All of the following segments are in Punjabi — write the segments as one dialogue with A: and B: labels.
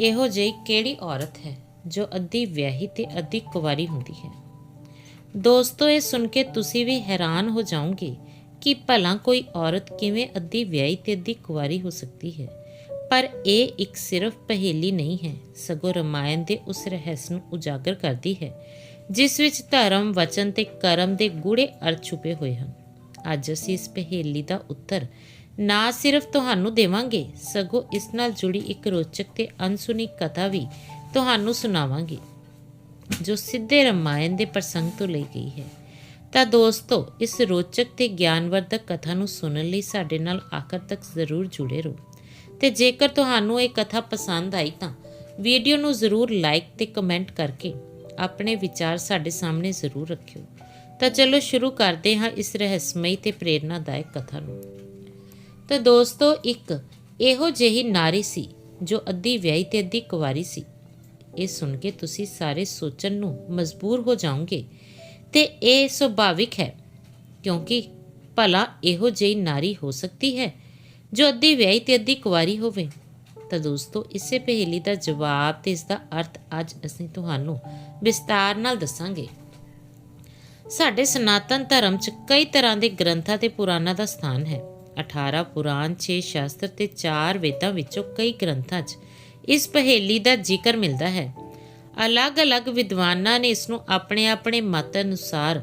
A: ਇਹੋ ਜਿਹੀ ਕਿਹੜੀ ਔਰਤ ਹੈ ਜੋ ਅੱਧੀ ਵਿਆਹੀ ਤੇ ਅੱਧੀ ਕੁਵਾਰੀ ਹੁੰਦੀ ਹੈ? ਦੋਸਤੋ, ਇਹ ਸੁਣ ਕੇ ਤੁਸੀਂ ਵੀ ਹੈਰਾਨ ਹੋ ਜਾਓਗੇ ਕਿ ਭਲਾ ਕੋਈ ਔਰਤ ਕਿਵੇਂ ਅੱਧੀ ਵਿਆਹੀ ਤੇ ਅੱਧੀ ਕੁਵਾਰੀ ਹੋ ਸਕਦੀ ਹੈ। ਪਰ ਇਹ ਇੱਕ ਸਿਰਫ ਪਹੇਲੀ ਨਹੀਂ ਹੈ, ਸਗੋਂ ਰਮਾਇਣ ਦੇ ਉਸ ਰਹੱਸ ਨੂੰ ਉਜਾਗਰ ਕਰਦੀ ਹੈ, ਜਿਸ ਵਿੱਚ ਧਰਮ, ਵਚਨ ਤੇ ਕਰਮ ਦੇ ਗੂੜੇ ਅਰਥ ਛੁਪੇ ਹੋਏ ਹਨ। ਅੱਜ ਅਸੀਂ ਇਸ ਪਹੇਲੀ ਦਾ ਉੱਤਰ ਨਾ ਸਿਰਫ ਤੁਹਾਨੂੰ ਦੇਵਾਂਗੇ, ਸਗੋਂ ਇਸ ਨਾਲ ਜੁੜੀ ਇੱਕ ਰੋਚਕ ਤੇ ਅਨਸੁਣੀ ਕਥਾ ਵੀ ਤੁਹਾਨੂੰ ਸੁਣਾਵਾਂਗੇ, ਜੋ ਸਿੱਧੇ ਰਮਾਇਣ ਦੇ ਪ੍ਰਸੰਗ ਤੋਂ ਲਈ ਗਈ ਹੈ। ਤਾਂ ਦੋਸਤੋ, ਇਸ ਰੋਚਕ ਤੇ ਗਿਆਨਵਰਧਕ ਕਥਾ ਨੂੰ ਸੁਣਨ ਲਈ ਸਾਡੇ ਨਾਲ ਆਖਰ ਤੱਕ ਜ਼ਰੂਰ ਜੁੜੇ ਰਹੋ। ਤੇ ਜੇਕਰ ਤੁਹਾਨੂੰ ਇਹ ਕਥਾ ਪਸੰਦ ਆਈ ਤਾਂ ਵੀਡੀਓ ਨੂੰ ਜ਼ਰੂਰ ਲਾਈਕ ਤੇ ਕਮੈਂਟ ਕਰਕੇ ਆਪਣੇ ਵਿਚਾਰ ਸਾਡੇ ਸਾਹਮਣੇ ਜ਼ਰੂਰ ਰੱਖਿਓ। ਤਾਂ ਚਲੋ ਸ਼ੁਰੂ ਕਰਦੇ ਹਾਂ ਇਸ ਰਹੱਸਮਈ ਤੇ ਪ੍ਰੇਰਨਾਦਾਇਕ ਕਥਾ ਨੂੰ। ਤਾਂ ਦੋਸਤੋ, ਇੱਕ ਇਹੋ ਜਿਹੀ ਨਾਰੀ ਸੀ ਜੋ ਅੱਧੀ ਵਿਆਹੀ ਤੇ ਅੱਧੀ ਕੁਵਾਰੀ ਸੀ। ਇਹ ਸੁਣ ਕੇ ਤੁਸੀਂ ਸਾਰੇ ਸੋਚਣ ਨੂੰ ਮਜਬੂਰ ਹੋ ਜਾਓਗੇ। ਤੇ ਇਹ ਸੁਭਾਵਿਕ ਹੈ, ਕਿਉਂਕਿ ਭਲਾ ਇਹੋ ਜਿਹੀ ਨਾਰੀ ਹੋ ਸਕਦੀ ਹੈ ਜੋ ਅੱਧੀ ਵਿਆਹੀ ਤੇ ਅੱਧੀ ਕੁਵਾਰੀ ਹੋਵੇ। ਤਾਂ ਦੋਸਤੋ, ਇਸੇ ਪਹੇਲੀ ਦਾ ਜਵਾਬ ਤੇ ਇਸ ਦਾ ਅਰਥ ਅੱਜ ਅਸੀਂ ਤੁਹਾਨੂੰ ਵਿਸਤਾਰ ਨਾਲ ਦੱਸਾਂਗੇ। ਸਾਡੇ ਸਨਾਤਨ ਧਰਮ 'ਚ ਕਈ ਤਰ੍ਹਾਂ ਦੇ ਗ੍ਰੰਥਾਂ ਤੇ ਪੁਰਾਣਾਂ ਦਾ ਸਥਾਨ ਹੈ। 18 ਪੁਰਾਣ 6 ਸ਼ਾਸਤਰ ਤੇ 4 ਵੇਦਾਂ ਵਿੱਚੋਂ ਕਈ ਗ੍ਰੰਥਾਂ 'ਚ ਇਸ ਪਹੇਲੀ ਦਾ ਜ਼ਿਕਰ ਮਿਲਦਾ ਹੈ। ਅਲੱਗ-ਅਲੱਗ ਵਿਦਵਾਨਾਂ ਨੇ ਇਸ ਨੂੰ ਆਪਣੇ ਆਪਣੇ ਮਤ ਅਨੁਸਾਰ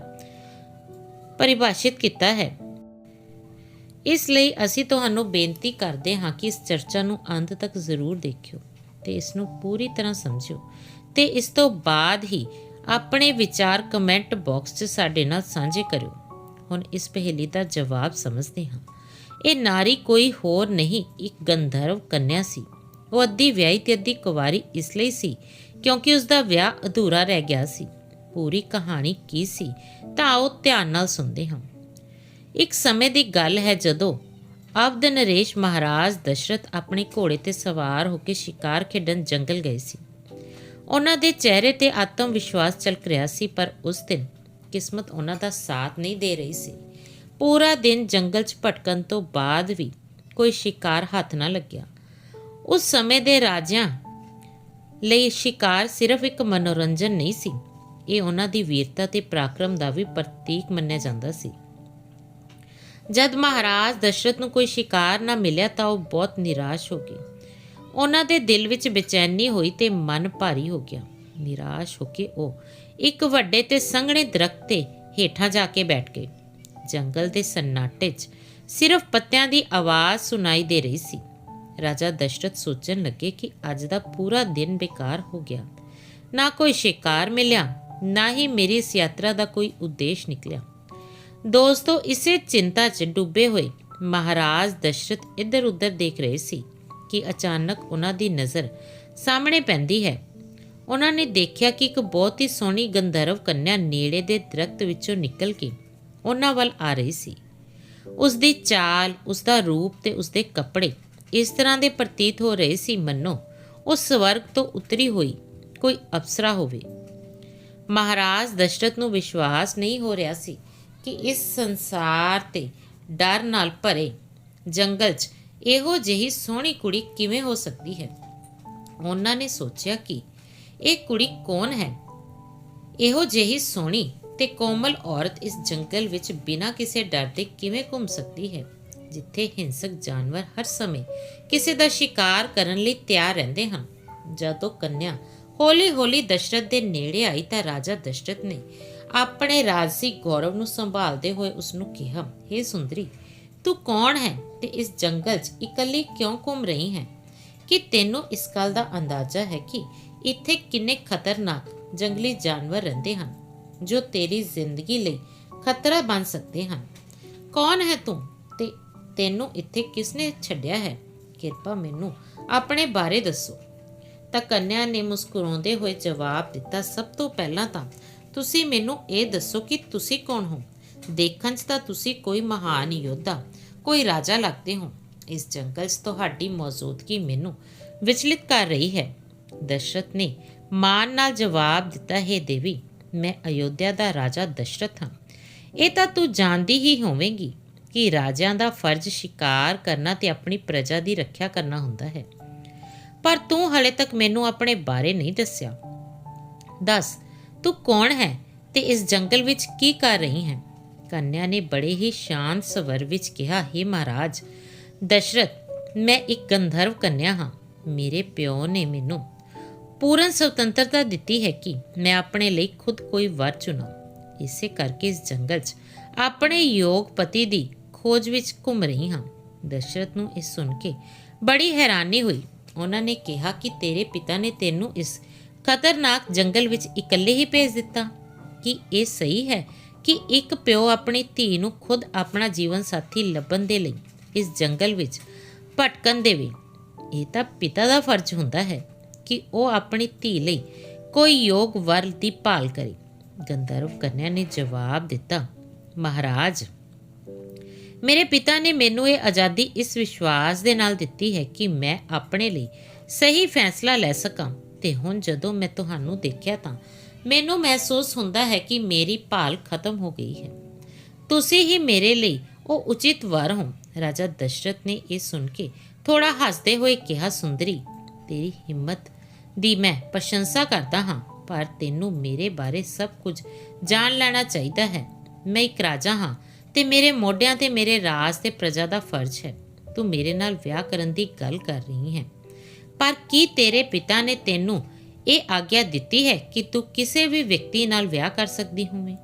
A: ਪਰਿਭਾਸ਼ਿਤ ਕੀਤਾ ਹੈ। ਇਸ ਲਈ ਅਸੀਂ ਤੁਹਾਨੂੰ ਬੇਨਤੀ ਕਰਦੇ ਹਾਂ ਕਿ ਇਸ ਚਰਚਾ ਨੂੰ ਅੰਤ ਤੱਕ ਜ਼ਰੂਰ ਦੇਖਿਓ ਤੇ ਇਸ ਨੂੰ ਪੂਰੀ ਤਰ੍ਹਾਂ ਸਮਝਿਓ ਤੇ ਇਸ ਤੋਂ ਬਾਅਦ ਹੀ ਆਪਣੇ ਵਿਚਾਰ ਕਮੈਂਟ ਬਾਕਸ 'ਚ ਸਾਡੇ ਨਾਲ ਸਾਂਝੇ ਕਰਿਓ। ਹੁਣ ਇਸ ਪਹੇਲੀ ਦਾ ਜਵਾਬ ਸਮਝਦੇ ਹਾਂ। ਇਹ ਨਾਰੀ ਕੋਈ ਹੋਰ ਨਹੀਂ, ਇੱਕ ਗੰਧਰਵ ਕੰਨਿਆ ਸੀ। ਉਹ ਅੱਧੀ ਵਿਆਹੀ ਤੇ ਅੱਧੀ ਕੁਵਾਰੀ ਇਸ ਲਈ ਸੀ, ਕਿਉਂਕਿ ਉਸ ਦਾ ਵਿਆਹ ਅਧੂਰਾ ਰਹਿ ਗਿਆ ਸੀ। ਪੂਰੀ ਕਹਾਣੀ ਕੀ ਸੀ, ਤਾਂ ਆਓ ਧਿਆਨ ਨਾਲ ਸੁਣਦੇ ਹਾਂ। ਇੱਕ ਸਮੇਂ ਦੀ ਗੱਲ ਹੈ ਜਦੋਂ ਅਬਦ ਨਰੇਸ਼ ਮਹਾਰਾਜ ਦਸ਼ਰਥ ਆਪਣੇ ਘੋੜੇ ਤੇ ਸਵਾਰ ਹੋ ਕੇ ਸ਼ਿਕਾਰ ਖੇਡਣ ਜੰਗਲ ਗਏ ਸੀ। ਉਹਨਾਂ ਦੇ ਚਿਹਰੇ ਤੇ ਆਤਮ ਵਿਸ਼ਵਾਸ ਝਲਕ ਰਿਹਾ ਸੀ, ਪਰ ਉਸ ਦਿਨ ਕਿਸਮਤ ਉਹਨਾਂ ਦਾ ਸਾਥ ਨਹੀਂ ਦੇ ਰਹੀ ਸੀ। ਪੂਰਾ ਦਿਨ ਜੰਗਲ 'ਚ ਭਟਕਣ ਤੋਂ ਬਾਅਦ ਵੀ ਕੋਈ ਸ਼ਿਕਾਰ ਹੱਥ ਨਾ ਲੱਗਿਆ। ਉਸ ਸਮੇਂ ਦੇ ਰਾਜਿਆਂ ਲਈ ਸ਼ਿਕਾਰ ਸਿਰਫ ਇੱਕ ਮਨੋਰੰਜਨ ਨਹੀਂ ਸੀ, ਇਹ ਉਹਨਾਂ ਦੀ ਵੀਰਤਾ ਤੇ ਪਰਾਕਰਮ ਦਾ ਵੀ ਪ੍ਰਤੀਕ ਮੰਨਿਆ ਜਾਂਦਾ ਸੀ। ਜਦ ਮਹਾਰਾਜ ਦਸ਼ਰਥ ਨੂੰ ਕੋਈ ਸ਼ਿਕਾਰ ਨਾ ਮਿਲਿਆ ਤਾਂ ਉਹ ਬਹੁਤ ਨਿਰਾਸ਼ ਹੋ ਗਏ। ਉਹਨਾਂ ਦੇ ਦਿਲ ਵਿੱਚ ਬੇਚੈਨੀ ਹੋਈ ਤੇ ਮਨ ਭਾਰੀ ਹੋ ਗਿਆ। ਨਿਰਾਸ਼ ਹੋ ਕੇ ਉਹ ਇੱਕ ਵੱਡੇ ਤੇ ਸੰਘਣੇ ਦਰਖਤ ਤੇ ਹੇਠਾਂ ਜਾ ਕੇ ਬੈਠ ਗਏ। ਜੰਗਲ ਦੇ ਸੰਨਾਟੇ 'ਚ ਸਿਰਫ ਪੱਤਿਆਂ ਦੀ ਆਵਾਜ਼ ਸੁਣਾਈ ਦੇ ਰਹੀ ਸੀ। ਰਾਜਾ ਦਸ਼ਰਥ ਸੋਚਣ ਲੱਗੇ ਕਿ ਅੱਜ ਦਾ ਪੂਰਾ ਦਿਨ ਬੇਕਾਰ ਹੋ ਗਿਆ। ਨਾ ਕੋਈ ਸ਼ਿਕਾਰ ਮਿਲਿਆ, ਨਾ ਹੀ ਮੇਰੀ ਇਸ ਯਾਤਰਾ ਦਾ ਕੋਈ ਉਦੇਸ਼ ਨਿਕਲਿਆ। ਦੋਸਤੋ, ਇਸੇ ਚਿੰਤਾ 'ਚ ਡੁੱਬੇ ਹੋਏ ਮਹਾਰਾਜ ਦਸ਼ਰਥ ਇੱਧਰ-ਉੱਧਰ ਦੇਖ ਰਹੇ ਸੀ ਕਿ ਅਚਾਨਕ ਉਹਨਾਂ ਦੀ ਨਜ਼ਰ ਸਾਹਮਣੇ ਪੈਂਦੀ ਹੈ। ਉਹਨਾਂ ਨੇ ਦੇਖਿਆ ਕਿ ਇੱਕ ਬਹੁਤ ਹੀ ਸੋਹਣੀ ਗੰਧਰਵ ਕੰਨਿਆ ਨੇੜੇ ਦੇ ਦਰਖਤ ਵਿੱਚੋਂ ਨਿਕਲ ਕੇ ਉਹਨਾਂ ਵੱਲ ਆ ਰਹੀ ਸੀ। ਉਸ ਦੀ ਚਾਲ ਉਸ ਦਾ ਰੂਪ ਤੇ ਉਸ ਦੇ ਕੱਪੜੇ ਇਸ ਤਰ੍ਹਾਂ ਦੇ ਪ੍ਰਤੀਤ ਹੋ ਰਹੇ ਸੀ ਮੰਨੋ, ਉਹ ਸਵਰਗ ਤੋਂ ਉਤਰੀ ਹੋਈ, ਕੋਈ ਅਪਸਰਾ ਹੋਵੇ। ਮਹਾਰਾਜ ਦਸ਼ਰਥ ਨੂੰ ਵਿਸ਼ਵਾਸ ਨਹੀਂ ਹੋ ਰਿਹਾ ਸੀ ਕਿ ਇਸ ਸੰਸਾਰ ਤੇ ਡਰ ਨਾਲ ਭਰੇ ਜੰਗਲ 'ਚ ਇਹੋ ਜਿਹੀ ਸੋਹਣੀ ਕੁੜੀ ਕਿਵੇਂ ਹੋ ਸਕਦੀ ਹੈ? ਉਹਨਾਂ ਨੇ ਸੋਚਿਆ ਕਿ ਇਹ ਕੁੜੀ ਕੌਣ ਹੈ? ਇਹੋ ਜਿਹੀ ਸੋਹਣੀ ਤੇ ਕੋਮਲ ਔਰਤ ਇਸ ਜੰਗਲ ਵਿੱਚ ਬਿਨਾਂ ਕਿਸੇ ਡਰ ਦੇ ਕਿਵੇਂ ਘੁੰਮ ਸਕਦੀ ਹੈ? ਜਿੱਥੇ ਹਿੰਸਕ ਜਾਨਵਰ ਹਰ ਸਮੇਂ ਕਿਸੇ ਦਾ ਸ਼ਿਕਾਰ ਕਰਨ ਲਈ ਤਿਆਰ ਰਹਿੰਦੇ ਹਨ। ਜਦੋਂ ਕੰਨਿਆ ਹੌਲੀ-ਹੌਲੀ ਦਸ਼ਰਥ ਦੇ ਨੇੜੇ ਆਈ ਤਾਂ ਰਾਜਾ ਦਸ਼ਰਥ ਨੇ ਆਪਣੇ ਰਾਜਸੀ ਗੌਰਵ ਨੂੰ ਸੰਭਾਲਦੇ ਹੋਏ ਉਸ ਨੂੰ ਕਿਹਾ हे ਸੁੰਦਰੀ, ਤੂੰ ਕੌਣ ਹੈ ਤੇ ਇਸ ਜੰਗਲ 'ਚ ਇਕੱਲੀ ਕਿਉਂ ਘੁੰਮ ਰਹੀ ਹੈ? ਕਿ ਤੈਨੂੰ ਇਸ ਗੱਲ ਦਾ ਅੰਦਾਜ਼ਾ ਹੈ ਕਿ ਇੱਥੇ ਕਿੰਨੇ ਖਤਰਨਾਕ ਜੰਗਲੀ ਜਾਨਵਰ ਰਹਿੰਦੇ ਹਨ? ਜੋ ਤੇਰੀ ਜ਼ਿੰਦਗੀ ਲਈ ਖਤਰਾ ਬਣ ਸਕਦੇ ਹਨ। ਕੌਣ ਹੈ ਤੂੰ? ਤੇ ਤੈਨੂੰ ਇੱਥੇ ਕਿਸਨੇ ਛੱਡਿਆ ਹੈ? ਕਿਰਪਾ ਮੈਨੂੰ ਆਪਣੇ ਬਾਰੇ ਦੱਸੋ। ਤਾਂ ਕੰਨਿਆ ਨੇ ਮੁਸਕਰਾਉਂਦੇ ਹੋਏ ਜਵਾਬ ਦਿੱਤਾ, ਸਭ ਤੋਂ ਪਹਿਲਾਂ ਤਾਂ ਤੁਸੀਂ ਮੈਨੂੰ ਇਹ ਦੱਸੋ ਕਿ ਤੁਸੀਂ ਕੌਣ ਹੋ? ਦੇਖਣ 'ਚ ਤਾਂ ਤੁਸੀਂ ਕੋਈ ਮਹਾਨ ਯੋਧਾ, ਕੋਈ ਰਾਜਾ ਲੱਗਦੇ ਹੋ। ਇਸ ਜੰਗਲ 'ਚ ਤੁਹਾਡੀ ਮੌਜੂਦਗੀ ਮੈਨੂੰ ਵਿਚਲਿਤ ਕਰ ਰਹੀ ਹੈ। ਦਸ਼ਰਥ ਨੇ ਮਾਨ ਨਾਲ ਜਵਾਬ ਦਿੱਤਾ, ਹੈ ਦੇਵੀ ਮੈਂ ਅਯੋਧਿਆ ਦਾ ਰਾਜਾ ਦਸ਼ਰਥ ਹਾਂ। ਇਹ ਤਾਂ ਤੂੰ ਜਾਣਦੀ ਹੀ ਹੋਵੇਂਗੀ ਕਿ ਰਾਜਿਆਂ ਦਾ ਫਰਜ਼ ਸ਼ਿਕਾਰ ਕਰਨਾ ਤੇ ਆਪਣੀ ਪ੍ਰਜਾ ਦੀ ਰੱਖਿਆ ਕਰਨਾ ਹੁੰਦਾ ਹੈ। ਪਰ ਤੂੰ ਹਲੇ ਤੱਕ ਮੈਨੂੰ ਆਪਣੇ ਬਾਰੇ ਨਹੀਂ ਦੱਸਿਆ। ਦੱਸ, ਤੂੰ ਕੌਣ ਹੈ ਤੇ ਇਸ ਜੰਗਲ ਵਿੱਚ ਕੀ ਕਰ ਰਹੀ ਹੈ? ਕੰਨਿਆ ਨੇ ਬੜੇ ਹੀ ਸ਼ਾਂਤ ਸਵਰ ਵਿੱਚ ਕਿਹਾ हे ਮਹਾਰਾਜ, ਦਸ਼ਰਥ, ਮੈਂ ਇੱਕ ਗੰਧਰਵ ਕੰਨਿਆ ਹਾਂ। ਮੇਰੇ ਪਿਓ ਨੇ ਮੈਨੂੰ ਪੂਰਨ ਸੁਤੰਤਰਤਾ ਦਿੱਤੀ ਹੈ ਕਿ ਮੈਂ ਆਪਣੇ ਲਈ ਖੁਦ ਕੋਈ ਵਰ ਚੁਣਾ। ਇਸੇ ਕਰਕੇ ਇਸ ਜੰਗਲ 'ਚ ਆਪਣੇ ਯੋਗ ਪਤੀ ਦੀ ਖੋਜ ਵਿੱਚ ਘੁੰਮ ਰਹੀ ਹਾਂ। ਦਸ਼ਰਥ ਨੂੰ ਇਹ ਸੁਣ ਕੇ ਬੜੀ ਹੈਰਾਨੀ ਹੋਈ। ਉਹਨਾਂ ਨੇ ਕਿਹਾ ਕਿ ਤੇਰੇ ਪਿਤਾ ਨੇ ਤੈਨੂੰ ਇਸ ਖਤਰਨਾਕ ਜੰਗਲ ਵਿੱਚ ਇਕੱਲੇ ਹੀ ਭੇਜ ਦਿੱਤਾ। ਕਿ ਇਹ ਸਹੀ ਹੈ ਕਿ ਇੱਕ ਪਿਓ ਆਪਣੀ ਧੀ ਨੂੰ ਖੁਦ ਆਪਣਾ ਜੀਵਨ ਸਾਥੀ ਲੱਭਣ ਦੇ ਲਈ ਇਸ ਜੰਗਲ ਵਿੱਚ ਭਟਕਣ ਦੇਵੇ? ਇਹ ਤਾਂ ਪਿਤਾ ਦਾ ਫਰਜ਼ ਹੁੰਦਾ ਹੈ। ਕਿ ਉਹ ਆਪਣੀ ਧੀ ਲਈ ਕੋਈ ਯੋਗ ਵਰ ਦੀ ਭਾਲ ਕਰੇ। ਗੰਧਰਵ ਕੰਨਿਆ ਨੇ ਜਵਾਬ ਦਿੱਤਾ, ਮਹਾਰਾਜ, ਮੇਰੇ ਪਿਤਾ ਨੇ ਮੈਨੂੰ ਇਹ ਆਜ਼ਾਦੀ ਇਸ ਵਿਸ਼ਵਾਸ ਦੇ ਨਾਲ ਦਿੱਤੀ ਹੈ ਕਿ ਮੈਂ ਆਪਣੇ ਲਈ ਸਹੀ ਫੈਸਲਾ ਲੈ ਸਕਾਂ ਤੇ ਹੁਣ ਜਦੋਂ ਮੈਂ ਤੁਹਾਨੂੰ ਦੇਖਿਆ ਤਾਂ ਮੈਨੂੰ ਮਹਿਸੂਸ ਹੁੰਦਾ ਹੈ ਕਿ ਮੇਰੀ ਭਾਲ ਖਤਮ ਹੋ ਗਈ ਹੈ। ਤੁਸੀਂ ਹੀ ਮੇਰੇ ਲਈ ਉਹ ਉਚਿਤ ਵਰ ਹੋ। ਰਾਜਾ ਦਸ਼ਰਥ ਨੇ ਇਹ ਸੁਣ ਕੇ ਥੋੜਾ ਹੱਸਦੇ ਹੋਏ ਕਿਹਾ, ਸੁੰਦਰੀ, ਤੇਰੀ ਹਿੰਮਤ ਦੀ ਮੈਂ ਪ੍ਰਸ਼ੰਸਾ ਕਰਦਾ ਹਾਂ, ਪਰ ਤੈਨੂੰ ਮੇਰੇ ਬਾਰੇ ਸਭ ਕੁਝ ਜਾਣ ਲੈਣਾ ਚਾਹੀਦਾ ਹੈ। ਮੈਂ ਇੱਕ ਰਾਜਾ ਹਾਂ ਤੇ ਮੇਰੇ ਮੋਢਿਆਂ ਤੇ ਮੇਰੇ ਰਾਜ ਤੇ ਪ੍ਰਜਾ ਦਾ ਫਰਜ਼ ਹੈ। ਤੂੰ ਮੇਰੇ ਨਾਲ ਵਿਆਹ ਕਰਨ ਦੀ ਗੱਲ ਕਰ ਰਹੀ ਹੈ। ਪਰ ਕੀ ਤੇਰੇ ਪਿਤਾ ਨੇ ਤੈਨੂੰ ਇਹ ਆਗਿਆ ਦਿੱਤੀ ਹੈ ਕਿ ਤੂੰ ਕਿਸੇ ਵੀ ਵਿਅਕਤੀ ਨਾਲ ਵਿਆਹ ਕਰ ਸਕਦੀ ਹੋਵੇਂ?